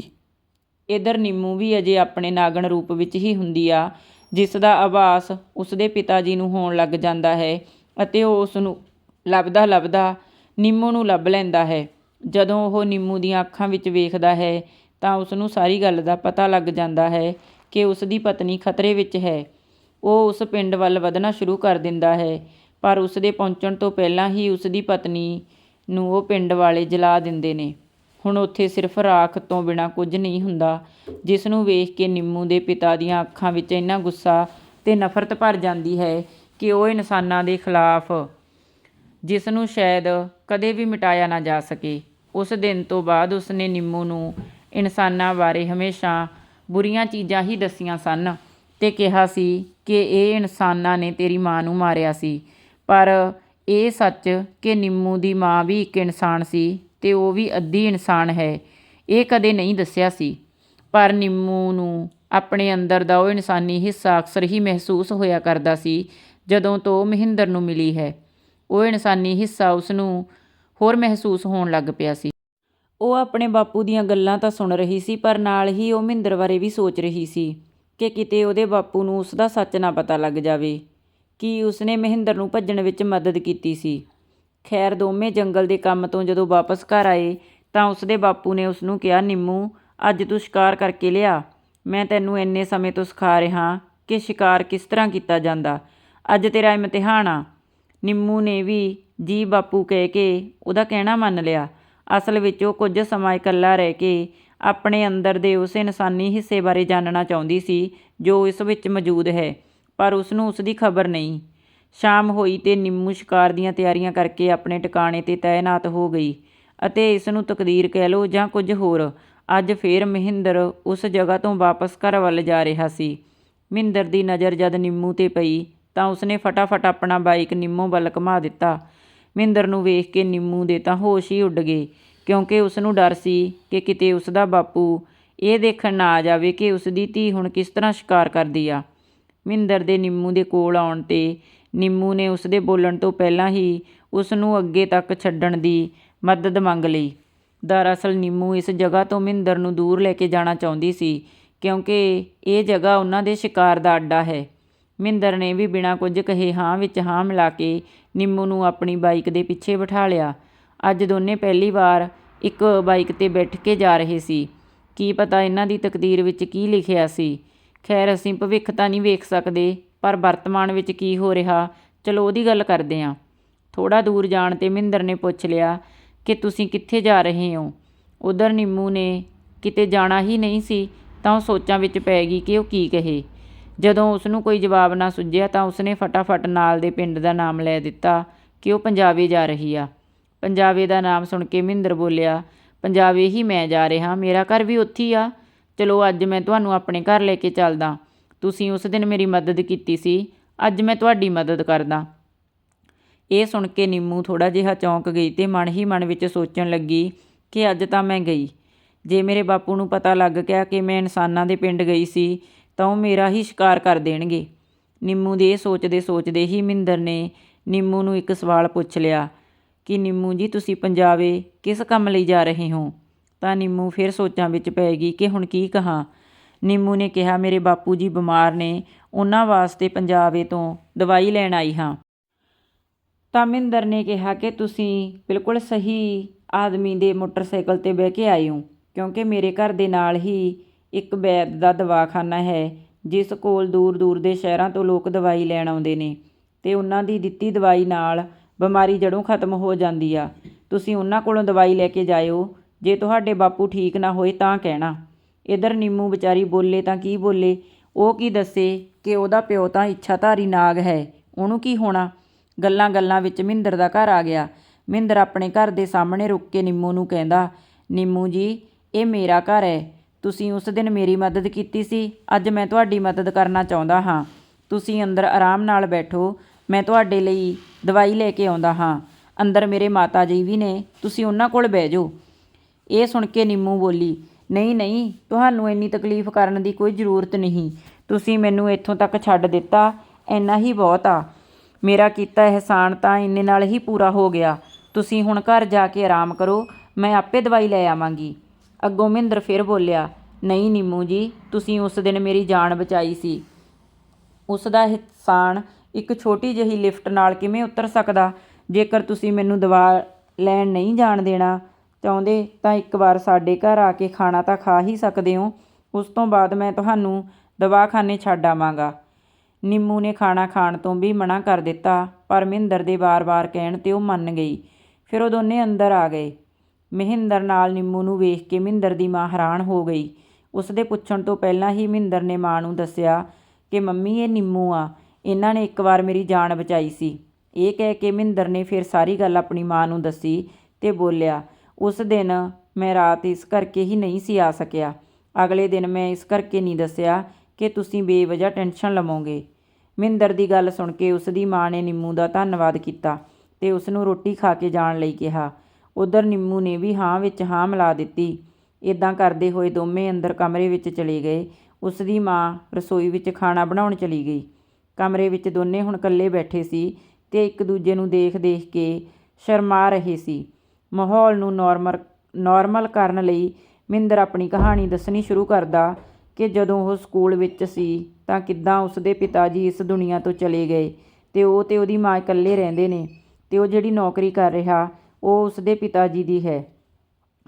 ਇਧਰ ਨਿੰਮੂ ਵੀ ਅਜੇ ਆਪਣੇ ਨਾਗਣ ਰੂਪ ਵਿੱਚ ਹੀ ਹੁੰਦੀ ਆ, ਜਿਸ ਦਾ ਆਭਾਸ ਉਸ ਦੇ ਪਿਤਾ ਜੀ ਨੂੰ ਹੋਣ ਲੱਗ ਜਾਂਦਾ ਹੈ ਅਤੇ ਉਹ ਉਸ ਨੂੰ ਲੱਭਦਾ ਲੱਭਦਾ ਨਿੰਮੂ ਨੂੰ ਲੱਭ ਲੈਂਦਾ ਹੈ। ਜਦੋਂ ਉਹ ਨਿੰਮੂ ਦੀਆਂ ਅੱਖਾਂ ਵਿੱਚ ਵੇਖਦਾ ਹੈ, ਤਾਂ ਉਸ ਨੂੰ ਸਾਰੀ ਗੱਲ ਦਾ ਪਤਾ ਲੱਗ ਜਾਂਦਾ ਹੈ ਕਿ ਉਸ ਦੀ ਪਤਨੀ ਖਤਰੇ ਵਿੱਚ ਹੈ। ਉਹ ਉਸ ਪਿੰਡ ਵੱਲ ਵਧਣਾ ਸ਼ੁਰੂ ਕਰ ਦਿੰਦਾ ਹੈ, ਪਰ ਉਸ ਦੇ ਪਹੁੰਚਣ ਤੋਂ ਪਹਿਲਾਂ ਹੀ ਉਸ ਦੀ ਪਤਨੀ ਨੂੰ ਉਹ ਪਿੰਡ ਵਾਲੇ ਜਲਾ ਦਿੰਦੇ ਨੇ। ਹੁਣ ਉੱਥੇ ਸਿਰਫ ਰਾਖ ਤੋਂ ਬਿਨਾ ਕੁਝ ਨਹੀਂ ਹੁੰਦਾ, ਜਿਸ ਨੂੰ ਵੇਖ ਕੇ ਨਿੰਮੂ ਦੇ ਪਿਤਾ ਦੀਆਂ ਅੱਖਾਂ ਵਿੱਚ ਇੰਨਾ ਗੁੱਸਾ ਤੇ ਨਫ਼ਰਤ ਭਰ ਜਾਂਦੀ ਹੈ ਕਿ ਉਹ ਇਨਸਾਨਾਂ ਦੇ ਖਿਲਾਫ ਜਿਸ ਨੂੰ ਸ਼ਾਇਦ ਕਦੇ ਵੀ ਮਿਟਾਇਆ ਨਾ ਜਾ ਸਕੇ। ਉਸ ਦਿਨ ਤੋਂ ਬਾਅਦ ਉਸਨੇ ਨਿੰਮੂ ਨੂੰ ਇਨਸਾਨਾਂ ਬਾਰੇ ਹਮੇਸ਼ਾ ਬੁਰੀਆਂ ਚੀਜ਼ਾਂ ਹੀ ਦੱਸੀਆਂ ਸਨ ਤੇ ਕਿਹਾ ਸੀ ਕਿ ਇਹ ਇਨਸਾਨਾਂ ਨੇ ਤੇਰੀ ਮਾਂ ਨੂੰ ਮਾਰਿਆ ਸੀ। ਪਰ ਇਹ ਸੱਚ ਕਿ ਨਿੰਮੂ ਦੀ ਮਾਂ ਵੀ ਇੱਕ ਇਨਸਾਨ ਸੀ ਤੇ ਉਹ ਵੀ ਅੱਧੀ ਇਨਸਾਨ ਹੈ, ਇਹ ਕਦੇ ਨਹੀਂ ਦੱਸਿਆ ਸੀ। ਪਰ ਨਿੰਮੂ ਨੂੰ ਆਪਣੇ ਅੰਦਰ ਦਾ ਉਹ ਇਨਸਾਨੀ ਹਿੱਸਾ ਅਕਸਰ ਹੀ ਮਹਿਸੂਸ ਹੋਇਆ ਕਰਦਾ ਸੀ ਜਦੋਂ ਤੋਂ ਮਹਿੰਦਰ ਨੂੰ ਮਿਲੀ ਹੈ। ਉਹ ਇਨਸਾਨੀ ਹਿੱਸਾ ਉਸ ਨੂੰ ਹੋਰ ਮਹਿਸੂਸ ਹੋਣ ਲੱਗ ਪਿਆ ਸੀ। ਉਹ ਆਪਣੇ ਬਾਪੂ ਦੀਆਂ ਗੱਲਾਂ ਤਾਂ ਸੁਣ ਰਹੀ ਸੀ, ਪਰ ਨਾਲ ਹੀ ਉਹ ਮਹਿੰਦਰ ਬਾਰੇ ਵੀ ਸੋਚ ਰਹੀ ਸੀ ਕਿ ਕਿਤੇ ਉਹਦੇ ਬਾਪੂ ਨੂੰ ਉਸ ਦਾ ਸੱਚ ਨਾ ਪਤਾ ਲੱਗ ਜਾਵੇ ਕਿ ਉਸਨੇ ਮਹਿੰਦਰ ਨੂੰ ਭੱਜਣ ਵਿੱਚ ਮਦਦ ਕੀਤੀ ਸੀ। ਖੈਰ, ਦੋਵੇਂ ਜੰਗਲ ਦੇ ਕੰਮ ਤੋਂ ਜਦੋਂ ਵਾਪਸ ਘਰ ਆਏ ਤਾਂ ਉਸਦੇ ਬਾਪੂ ਨੇ ਉਸ ਨੂੰ ਕਿਹਾ, ਨਿੰਮੂ, ਅੱਜ ਤੂੰ ਸ਼ਿਕਾਰ ਕਰਕੇ ਲਿਆ। ਮੈਂ ਤੈਨੂੰ ਇੰਨੇ ਸਮੇਂ ਤੋਂ ਸਿਖਾ ਰਿਹਾ ਕਿ ਸ਼ਿਕਾਰ ਕਿਸ ਤਰ੍ਹਾਂ ਕੀਤਾ ਜਾਂਦਾ। ਅੱਜ ਤੇਰਾ ਇਮਤਿਹਾਨ ਆ। ਨਿੰਮੂ ਨੇ ਵੀ ਜੀ ਬਾਪੂ ਕਹਿ ਕੇ ਉਹਦਾ ਕਹਿਣਾ ਮੰਨ ਲਿਆ। ਅਸਲ ਵਿੱਚ ਉਹ ਕੁਝ ਸਮਾਂ ਇਕੱਲਾ ਰਹਿ ਕੇ ਆਪਣੇ ਅੰਦਰ ਦੇ ਉਸ ਇਨਸਾਨੀ ਹਿੱਸੇ ਬਾਰੇ ਜਾਣਨਾ ਚਾਹੁੰਦੀ ਸੀ, ਜੋ ਇਸ ਵਿੱਚ ਮੌਜੂਦ ਹੈ, ਪਰ ਉਸ ਨੂੰ ਉਸ ਦੀ ਖਬਰ ਨਹੀਂ। ਸ਼ਾਮ ਹੋਈ ਤੇ ਨਿੰਮੂ ਸ਼ਿਕਾਰ ਦੀਆਂ ਤਿਆਰੀਆਂ ਕਰਕੇ ਆਪਣੇ ਟਿਕਾਣੇ ਤੇ ਤਾਇਨਾਤ ਹੋ ਗਈ ਅਤੇ ਇਸ ਨੂੰ ਤਕਦੀਰ ਕਹਿ ਲਓ ਜਾਂ ਕੁਝ ਹੋਰ, ਅੱਜ ਫੇਰ ਮਹਿੰਦਰ ਉਸ ਜਗ੍ਹਾ ਤੋਂ ਵਾਪਸ ਘਰ ਵੱਲ ਜਾ ਰਿਹਾ ਸੀ। ਮਹਿੰਦਰ ਦੀ ਨਜ਼ਰ ਜਦ ਨਿੰਮੂ ਤੇ ਪਈ ਤਾਂ ਉਸਨੇ ਫਟਾਫਟ ਆਪਣਾ ਬਾਈਕ ਨਿੰਮੂ ਵੱਲ ਘੁਮਾ ਦਿੱਤਾ। ਮਹਿੰਦਰ ਨੂੰ ਵੇਖ ਕੇ ਨਿੰਮੂ ਦੇ ਤਾਂ ਹੋਸ਼ ਹੀ ਉੱਡ ਗਏ, ਕਿਉਂਕਿ ਉਸ ਨੂੰ ਡਰ ਸੀ ਕਿ ਕਿਤੇ ਉਸ ਦਾ ਬਾਪੂ ਇਹ ਦੇਖਣ ਨਾ ਆ ਜਾਵੇ ਕਿ ਉਸ ਦੀ ਧੀ ਹੁਣ ਕਿਸ ਤਰ੍ਹਾਂ ਸ਼ਿਕਾਰ ਕਰਦੀ ਆ। ਮਹਿੰਦਰ ਦੇ ਨਿੰਮੂ ਦੇ ਕੋਲ ਆਉਣ ਤੇ ਨਿੰਮੂ ਨੇ ਉਸ ਦੇ ਬੋਲਣ ਤੋਂ ਪਹਿਲਾਂ ਹੀ ਉਸ ਨੂੰ ਅੱਗੇ ਤੱਕ ਛੱਡਣ ਦੀ ਮਦਦ ਮੰਗ ਲਈ। ਦਰਅਸਲ ਨਿੰਮੂ ਇਸ ਜਗ੍ਹਾ ਤੋਂ ਮਹਿੰਦਰ ਨੂੰ ਦੂਰ ਲੈ ਕੇ ਜਾਣਾ ਚਾਹੁੰਦੀ ਸੀ, ਕਿਉਂਕਿ ਇਹ ਜਗ੍ਹਾ ਉਹਨਾਂ ਦੇ ਸ਼ਿਕਾਰ ਦਾ ਅੱਡਾ ਹੈ। ਮਹਿੰਦਰ ਨੇ ਵੀ ਬਿਨਾਂ ਕੁਝ ਕਹੇ ਹਾਂ ਵਿੱਚ ਹਾਂ ਮਿਲਾ ਕੇ ਨਿੰਮੂ ਨੂੰ ਆਪਣੀ ਬਾਈਕ ਦੇ ਪਿੱਛੇ ਬਿਠਾ ਲਿਆ। ਅੱਜ ਦੋਨੇ ਪਹਿਲੀ ਵਾਰ ਇੱਕ ਬਾਈਕ ਤੇ ਬੈਠ ਕੇ ਜਾ ਰਹੇ ਸੀ। ਕੀ ਪਤਾ ਇਹਨਾਂ ਦੀ ਤਕਦੀਰ ਵਿੱਚ ਕੀ ਲਿਖਿਆ ਸੀ। ਖੈਰ, ਅਸੀਂ ਭਵਿੱਖ ਤਾਂ ਨਹੀਂ ਵੇਖ ਸਕਦੇ, ਪਰ ਵਰਤਮਾਨ ਵਿੱਚ ਕੀ ਹੋ ਰਿਹਾ, ਚਲੋ ਉਹਦੀ ਗੱਲ ਕਰਦੇ ਹਾਂ। ਥੋੜਾ ਦੂਰ ਜਾਣ ਤੇ ਮਹਿੰਦਰ ਨੇ ਪੁੱਛ ਲਿਆ ਕਿ ਤੁਸੀਂ ਕਿੱਥੇ ਜਾ ਰਹੇ ਹੋ? ਉਧਰ ਨਿੰਮੂ ਨੇ ਕਿਤੇ ਜਾਣਾ ਹੀ ਨਹੀਂ ਸੀ, ਤਾਂ ਉਹ ਸੋਚਾਂ ਵਿੱਚ ਪੈ ਗਈ ਕਿ ਉਹ ਕੀ ਕਹੇ। ਜਦੋਂ ਉਸ ਨੂੰ ਕੋਈ ਜਵਾਬ ਨਾ ਸੁੱਝਿਆ ਤਾਂ ਉਸਨੇ ਫਟਾਫਟ ਨਾਲ ਦੇ ਪਿੰਡ ਦਾ ਨਾਮ ਲੈ ਦਿੱਤਾ ਕਿ ਉਹ ਪੰਜਾਬੇ ਜਾ ਰਹੀ ਆ। ਪੰਜਾਬੇ ਦਾ ਨਾਮ ਸੁਣ ਕੇ ਮਹਿੰਦਰ ਬੋਲਿਆ, ਪੰਜਾਬੇ ਹੀ ਮੈਂ ਜਾ ਰਿਹਾ, ਮੇਰਾ ਘਰ ਵੀ ਉੱਥੇ ਆ। ਚਲੋ ਅੱਜ ਮੈਂ ਤੁਹਾਨੂੰ ਆਪਣੇ ਘਰ ਲੈ ਕੇ ਚੱਲਦਾ। ਤੁਸੀਂ ਉਸ ਦਿਨ ਮੇਰੀ ਮਦਦ ਕੀਤੀ ਸੀ, ਅੱਜ ਮੈਂ ਤੁਹਾਡੀ ਮਦਦ ਕਰਦਾ ਇਹ ਸੁਣ ਕੇ ਨਿੰਮੂ ਥੋੜਾ ਜਿਹਾ ਚੌਂਕ ਗਈ ਤੇ ਮਨ ਹੀ ਮਨ ਵਿੱਚ ਸੋਚਣ ਲੱਗੀ ਕਿ ਅੱਜ ਤਾਂ ਮੈਂ ਗਈ। ਜੇ ਮੇਰੇ ਬਾਪੂ ਨੂੰ ਪਤਾ ਲੱਗ ਗਿਆ ਕਿ ਮੈਂ ਇਨਸਾਨਾਂ ਦੇ ਪਿੰਡ ਗਈ ਸੀ ਤਾਂ ਉਹ ਮੇਰਾ ਹੀ ਸ਼ਿਕਾਰ ਕਰ ਦੇਣਗੇ। ਨਿੰਮੂ ਦੇ ਇਹ ਸੋਚਦੇ ਸੋਚਦੇ ਹੀ ਮਿੰਦਰ ਨੇ ਨਿੰਮੂ ਨੂੰ ਇੱਕ ਸਵਾਲ ਪੁੱਛ ਲਿਆ ਕਿ ਨਿੰਮੂ ਜੀ, ਤੁਸੀਂ ਪੰਜਾਬੇ ਕਿਸ ਕੰਮ ਲਈ ਜਾ ਰਹੇ ਹੋ? ਤਾਂ ਨਿੰਮੂ ਫਿਰ ਸੋਚਾਂ ਵਿੱਚ ਪੈ ਗਈ ਕਿ ਹੁਣ ਕੀ ਕਹਾਂ। ਨਿੰਮੂ ਨੇ ਕਿਹਾ, ਮੇਰੇ ਬਾਪੂ ਜੀ ਬਿਮਾਰ ਨੇ, ਉਹਨਾਂ ਵਾਸਤੇ ਪੰਜਾਬੇ ਤੋਂ ਦਵਾਈ ਲੈਣ ਆਈ ਹਾਂ। ਤਾਂ ਮਿੰਦਰ ਨੇ ਕਿਹਾ ਕਿ ਤੁਸੀਂ ਬਿਲਕੁਲ ਸਹੀ ਆਦਮੀ ਦੇ ਮੋਟਰਸਾਈਕਲ ਤੇ ਬਹਿ ਕੇ ਆਏ ਹੋ, ਕਿਉਂਕਿ ਮੇਰੇ ਘਰ ਦੇ ਨਾਲ ਹੀ ਇੱਕ ਵੈਦ ਦਾ ਦਵਾਖਾਨਾ ਹੈ, ਜਿਸ ਕੋਲ ਦੂਰ ਦੂਰ ਦੇ ਸ਼ਹਿਰਾਂ ਤੋਂ ਲੋਕ ਦਵਾਈ ਲੈਣ ਆਉਂਦੇ ਨੇ ਅਤੇ ਉਹਨਾਂ ਦੀ ਦਿੱਤੀ ਦਵਾਈ ਨਾਲ ਬਿਮਾਰੀ ਜੜੋਂ ਖਤਮ ਹੋ ਜਾਂਦੀ ਆ। ਤੁਸੀਂ ਉਹਨਾਂ ਕੋਲੋਂ ਦਵਾਈ ਲੈ ਕੇ ਜਾਇਓ, ਜੇ ਤੁਹਾਡੇ ਬਾਪੂ ਠੀਕ ਨਾ ਹੋਏ ਤਾਂ ਕਹਿਣਾ। ਇੱਧਰ ਨਿੰਮੂ ਵਿਚਾਰੀ ਬੋਲੇ, ਤਾਂ ਕੀ ਬੋਲੇ? ਉਹ ਕੀ ਦੱਸੇ ਕਿ ਉਹਦਾ ਪਿਓ ਤਾਂ ਇੱਛਾਧਾਰੀ ਨਾਗ ਹੈ, ਉਹਨੂੰ ਕੀ ਹੋਣਾ? ਗੱਲਾਂ ਗੱਲਾਂ ਵਿੱਚ ਮਹਿੰਦਰ ਦਾ ਘਰ ਆ ਗਿਆ। ਮਹਿੰਦਰ ਆਪਣੇ ਘਰ ਦੇ ਸਾਹਮਣੇ ਰੁਕ ਕੇ ਨਿੰਮੂ ਨੂੰ ਕਹਿੰਦਾ, ਨਿੰਮੂ ਜੀ, ਇਹ ਮੇਰਾ ਘਰ ਹੈ ਤੁਸੀਂ ਉਸ ਦਿਨ ਮੇਰੀ ਮਦਦ ਕੀਤੀ ਸੀ। ਅੱਜ ਮੈਂ ਤੁਹਾਡੀ ਮਦਦ ਕਰਨਾ ਚਾਹੁੰਦਾ ਹਾਂ। ਤੁਸੀਂ ਅੰਦਰ ਆਰਾਮ ਨਾਲ ਬੈਠੋ। ਮੈਂ ਤੁਹਾਡੇ ਲਈ ਦਵਾਈ ਲੈ ਕੇ ਆਉਂਦਾ ਹਾਂ। ਅੰਦਰ ਮੇਰੇ ਮਾਤਾ ਜੀ ਵੀ ਨੇ। ਤੁਸੀਂ ਉਹਨਾਂ ਕੋਲ ਬਹਿ ਜਾਓ। ਇਹ ਸੁਣ ਕੇ ਨਿੰਮੂ ਬੋਲੀ, ਨਹੀਂ ਨਹੀਂ, ਤੁਹਾਨੂੰ ਇੰਨੀ ਤਕਲੀਫ ਕਰਨ ਦੀ ਕੋਈ ਜ਼ਰੂਰਤ ਨਹੀਂ। ਤੁਸੀਂ ਮੈਨੂੰ ਇੱਥੋਂ ਤੱਕ ਛੱਡ ਦਿੱਤਾ। ਇੰਨਾ ਹੀ ਬਹੁਤ ਆ। ਮੇਰਾ ਕੀਤਾ ਅਹਿਸਾਨ ਤਾਂ ਇੰਨੇ ਨਾਲ ਹੀ ਪੂਰਾ ਹੋ ਗਿਆ। ਤੁਸੀਂ ਹੁਣ ਘਰ ਜਾ ਕੇ ਆਰਾਮ ਕਰੋ। ਮੈਂ ਆਪੇ ਦਵਾਈ ਲੈ ਆਵਾਂਗੀ। ਅੱਗੋਂ ਮਹਿੰਦਰ ਫਿਰ ਬੋਲਿਆ, ਨਹੀਂ ਨਿੰਮੂ ਜੀ, ਤੁਸੀਂ ਉਸ ਦਿਨ ਮੇਰੀ ਜਾਨ ਬਚਾਈ ਸੀ। ਉਸ ਦਾ ਅਹਿਸਾਨ ਇੱਕ ਛੋਟੀ ਜਿਹੀ ਲਿਫਟ ਨਾਲ ਕਿਵੇਂ ਉਤਰ ਸਕਦਾ? ਜੇਕਰ ਤੁਸੀਂ ਮੈਨੂੰ ਦਵਾ ਲੈਣ ਨਹੀਂ ਜਾਣ ਦੇਣਾ ਚਾਹੁੰਦੇ, ਤਾਂ ਇੱਕ ਵਾਰ ਸਾਡੇ ਘਰ ਆ ਕੇ ਖਾਣਾ ਤਾਂ ਖਾ ਹੀ ਸਕਦੇ ਹੋ। ਉਸ ਤੋਂ ਬਾਅਦ ਮੈਂ ਤੁਹਾਨੂੰ ਦਵਾਖਾਨੇ ਛੱਡ ਆਵਾਂਗਾ। ਨਿੰਮੂ ਨੇ ਖਾਣਾ ਖਾਣ ਤੋਂ ਵੀ ਮਨਾ ਕਰ ਦਿੱਤਾ, ਪਰ ਮਹਿੰਦਰ ਦੇ ਵਾਰ-ਵਾਰ ਕਹਿਣ ਤੇ ਉਹ ਮੰਨ ਗਈ। ਫਿਰ ਉਹ ਦੋਨੇ ਅੰਦਰ ਆ ਗਏ। ਮਹਿੰਦਰ ਨਾਲ ਨਿੰਮੂ ਨੂੰ ਵੇਖ ਕੇ ਮਹਿੰਦਰ ਦੀ ਮਾਂ ਹੈਰਾਨ ਹੋ ਗਈ। ਉਸ ਦੇ ਪੁੱਛਣ ਤੋਂ ਪਹਿਲਾਂ ਹੀ ਮਹਿੰਦਰ ਨੇ ਮਾਂ ਨੂੰ ਦੱਸਿਆ ਕਿ, ਮੰਮੀ, ਇਹ ਨਿੰਮੂ ਆ। ਇਹਨਾਂ ਨੇ ਇੱਕ ਵਾਰ ਮੇਰੀ ਜਾਨ ਬਚਾਈ ਸੀ। ਇਹ ਕਹਿ ਕੇ ਮਹਿੰਦਰ ਨੇ ਫਿਰ ਸਾਰੀ ਗੱਲ ਆਪਣੀ ਮਾਂ ਨੂੰ ਦੱਸੀ ਤੇ ਬੋਲਿਆ, ਉਸ ਦਿਨ ਮੈਂ ਰਾਤ ਇਸ ਕਰਕੇ ਹੀ ਨਹੀਂ ਸੀ ਆ ਸਕਿਆ। ਅਗਲੇ ਦਿਨ ਮੈਂ ਇਸ ਕਰਕੇ ਨਹੀਂ ਦੱਸਿਆ ਕਿ ਤੁਸੀਂ ਬੇਵਜ੍ਹਾ ਟੈਨਸ਼ਨ ਲਵੋਗੇ। ਮਹਿੰਦਰ ਦੀ ਗੱਲ ਸੁਣ ਕੇ ਉਸ ਦੀ ਮਾਂ ਨੇ ਨਿੰਮੂ ਦਾ ਧੰਨਵਾਦ ਕੀਤਾ ਤੇ ਉਸ ਨੂੰ ਰੋਟੀ ਖਾ ਕੇ ਜਾਣ ਲਈ ਕਿਹਾ। ਉਧਰ ਨਿੰਮੂ ਨੇ ਵੀ ਹਾਂ ਵਿੱਚ ਹਾਂ ਮਿਲਾ ਦਿੱਤੀ। ਇਦਾਂ ਕਰਦੇ ਹੋਏ ਦੋਵੇਂ ਅੰਦਰ ਕਮਰੇ ਵਿੱਚ ਚਲੇ ਗਏ। ਉਸ ਦੀ ਮਾਂ ਰਸੋਈ ਵਿੱਚ ਖਾਣਾ ਬਣਾਉਣ ਚਲੀ ਗਈ। ਕਮਰੇ ਵਿੱਚ ਦੋਨੇ ਹੁਣ ਇਕੱਲੇ ਬੈਠੇ ਸੀ ਤੇ ਇੱਕ ਦੂਜੇ ਨੂੰ ਦੇਖ-ਦੇਖ ਕੇ ਸ਼ਰਮਾ ਰਹੇ ਸੀ। ਮਾਹੌਲ ਨੂੰ ਨਾਰਮਲ ਨਾਰਮਲ ਕਰਨ ਲਈ ਮਹਿੰਦਰ ਆਪਣੀ ਕਹਾਣੀ ਦੱਸਣੀ ਸ਼ੁਰੂ ਕਰਦਾ ਕਿ ਜਦੋਂ ਉਹ ਸਕੂਲ ਵਿੱਚ ਸੀ ਤਾਂ ਕਿੱਦਾਂ ਉਸ ਦੇ ਪਿਤਾ ਜੀ ਇਸ ਦੁਨੀਆ ਤੋਂ ਚਲੇ ਗਏ ਤੇ ਉਹ ਤੇ ਉਹਦੀ ਮਾਂ ਇਕੱਲੇ ਰਹਿੰਦੇ ਨੇ ਤੇ ਉਹ ਜਿਹੜੀ ਨੌਕਰੀ ਕਰ ਰਿਹਾ ਉਹ ਉਸਦੇ ਪਿਤਾ ਜੀ ਦੀ ਹੈ।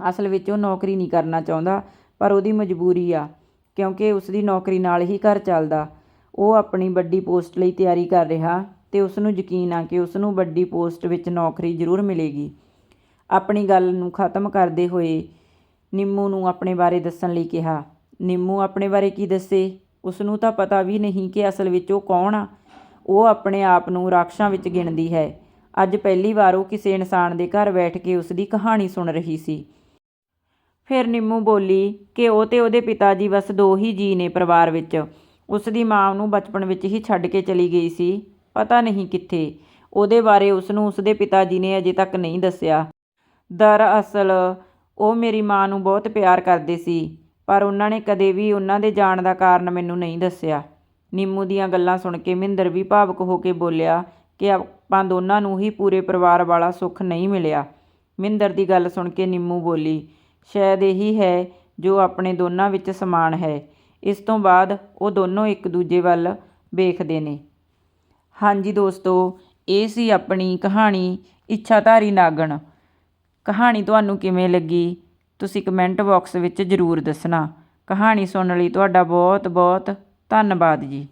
ਅਸਲ ਵਿੱਚ ਉਹ ਨੌਕਰੀ ਨਹੀਂ ਕਰਨਾ ਚਾਹੁੰਦਾ, ਪਰ ਉਹਦੀ ਮਜਬੂਰੀ ਆ, ਕਿਉਂਕਿ ਉਸਦੀ ਨੌਕਰੀ ਨਾਲ ਹੀ ਘਰ ਚੱਲਦਾ। ਉਹ ਆਪਣੀ ਵੱਡੀ ਪੋਸਟ ਲਈ ਤਿਆਰੀ ਕਰ ਰਿਹਾ ਤੇ ਉਸ ਨੂੰ ਯਕੀਨ ਆ ਕਿ ਉਸ ਨੂੰ ਵੱਡੀ ਪੋਸਟ ਵਿੱਚ ਨੌਕਰੀ ਜ਼ਰੂਰ ਮਿਲੇਗੀ। ਆਪਣੀ ਗੱਲ ਨੂੰ ਖਤਮ ਕਰਦੇ ਹੋਏ ਨਿੰਮੂ ਨੂੰ ਆਪਣੇ ਬਾਰੇ ਦੱਸਣ ਲਈ ਕਿਹਾ। ਨਿੰਮੂ ਆਪਣੇ ਬਾਰੇ ਕੀ ਦੱਸੇ? ਉਸ ਨੂੰ ਤਾਂ ਪਤਾ ਵੀ ਨਹੀਂ ਕਿ ਅਸਲ ਵਿੱਚ ਉਹ ਕੌਣ ਆ। ਉਹ ਆਪਣੇ ਆਪ ਨੂੰ ਰਾਖਸ਼ਾਂ ਵਿੱਚ ਗਿਣਦੀ ਹੈ। ਅੱਜ ਪਹਿਲੀ ਵਾਰ ਉਹ ਕਿਸੇ ਇਨਸਾਨ ਦੇ ਘਰ ਬੈਠ ਕੇ ਉਸ ਦੀ ਕਹਾਣੀ ਸੁਣ ਰਹੀ ਸੀ। ਫਿਰ ਨਿੰਮੂ ਬੋਲੀ ਕਿ ਉਹ ਤੇ ਉਹਦੇ ਪਿਤਾ ਜੀ ਬਸ ਦੋ ਹੀ ਜੀ ਨੇ ਪਰਿਵਾਰ ਵਿੱਚ। ਉਸ ਦੀ ਮਾਂ ਉਹਨੂੰ ਬਚਪਨ ਵਿੱਚ ਹੀ ਛੱਡ ਕੇ ਚਲੀ ਗਈ ਸੀ। ਪਤਾ ਨਹੀਂ ਕਿੱਥੇ। ਉਹਦੇ ਬਾਰੇ ਉਸ ਨੂੰ ਉਸ ਦੇ ਪਿਤਾ ਜੀ ਨੇ ਅਜੇ ਤੱਕ ਨਹੀਂ ਦੱਸਿਆ। ਦਰਅਸਲ ਉਹ ਮੇਰੀ ਮਾਂ ਨੂੰ ਬਹੁਤ ਪਿਆਰ ਕਰਦੇ ਸੀ, ਪਰ ਉਹਨਾਂ ਨੇ ਕਦੇ ਵੀ ਉਹਨਾਂ ਦੇ ਜਾਣ ਦਾ ਕਾਰਨ ਮੈਨੂੰ ਨਹੀਂ ਦੱਸਿਆ। ਨਿੰਮੂ ਦੀਆਂ ਗੱਲਾਂ ਸੁਣ ਕੇ ਮਹਿੰਦਰ ਵੀ ਭਾਵਕ ਹੋ ਕੇ ਬੋਲਿਆ ਕਿ ਆਪਾਂ ਦੋਨਾਂ ਨੂੰ ਹੀ ਪੂਰੇ ਪਰਿਵਾਰ ਵਾਲਾ ਸੁੱਖ ਨਹੀਂ ਮਿਲਿਆ। ਮਿੰਦਰ ਦੀ ਗੱਲ ਸੁਣ ਕੇ ਨਿੰਮੂ ਬੋਲੀ, ਸ਼ਾਇਦ ਇਹੀ ਹੈ ਜੋ ਆਪਣੇ ਦੋਨਾਂ ਵਿੱਚ ਸਮਾਨ ਹੈ। ਇਸ ਤੋਂ ਬਾਅਦ ਉਹ ਦੋਨੋਂ ਇੱਕ ਦੂਜੇ ਵੱਲ ਵੇਖਦੇ ਨੇ। ਹਾਂਜੀ ਦੋਸਤੋ, ਇਹ ਸੀ ਆਪਣੀ ਕਹਾਣੀ ਇੱਛਾਧਾਰੀ ਨਾਗਣ। ਕਹਾਣੀ ਤੁਹਾਨੂੰ ਕਿਵੇਂ ਲੱਗੀ? ਤੁਸੀਂ ਕਮੈਂਟ ਬਾਕਸ ਵਿੱਚ ਜ਼ਰੂਰ ਦੱਸਣਾ। ਕਹਾਣੀ ਸੁਣਨ ਲਈ ਤੁਹਾਡਾ ਬਹੁਤ ਬਹੁਤ ਧੰਨਵਾਦ ਜੀ।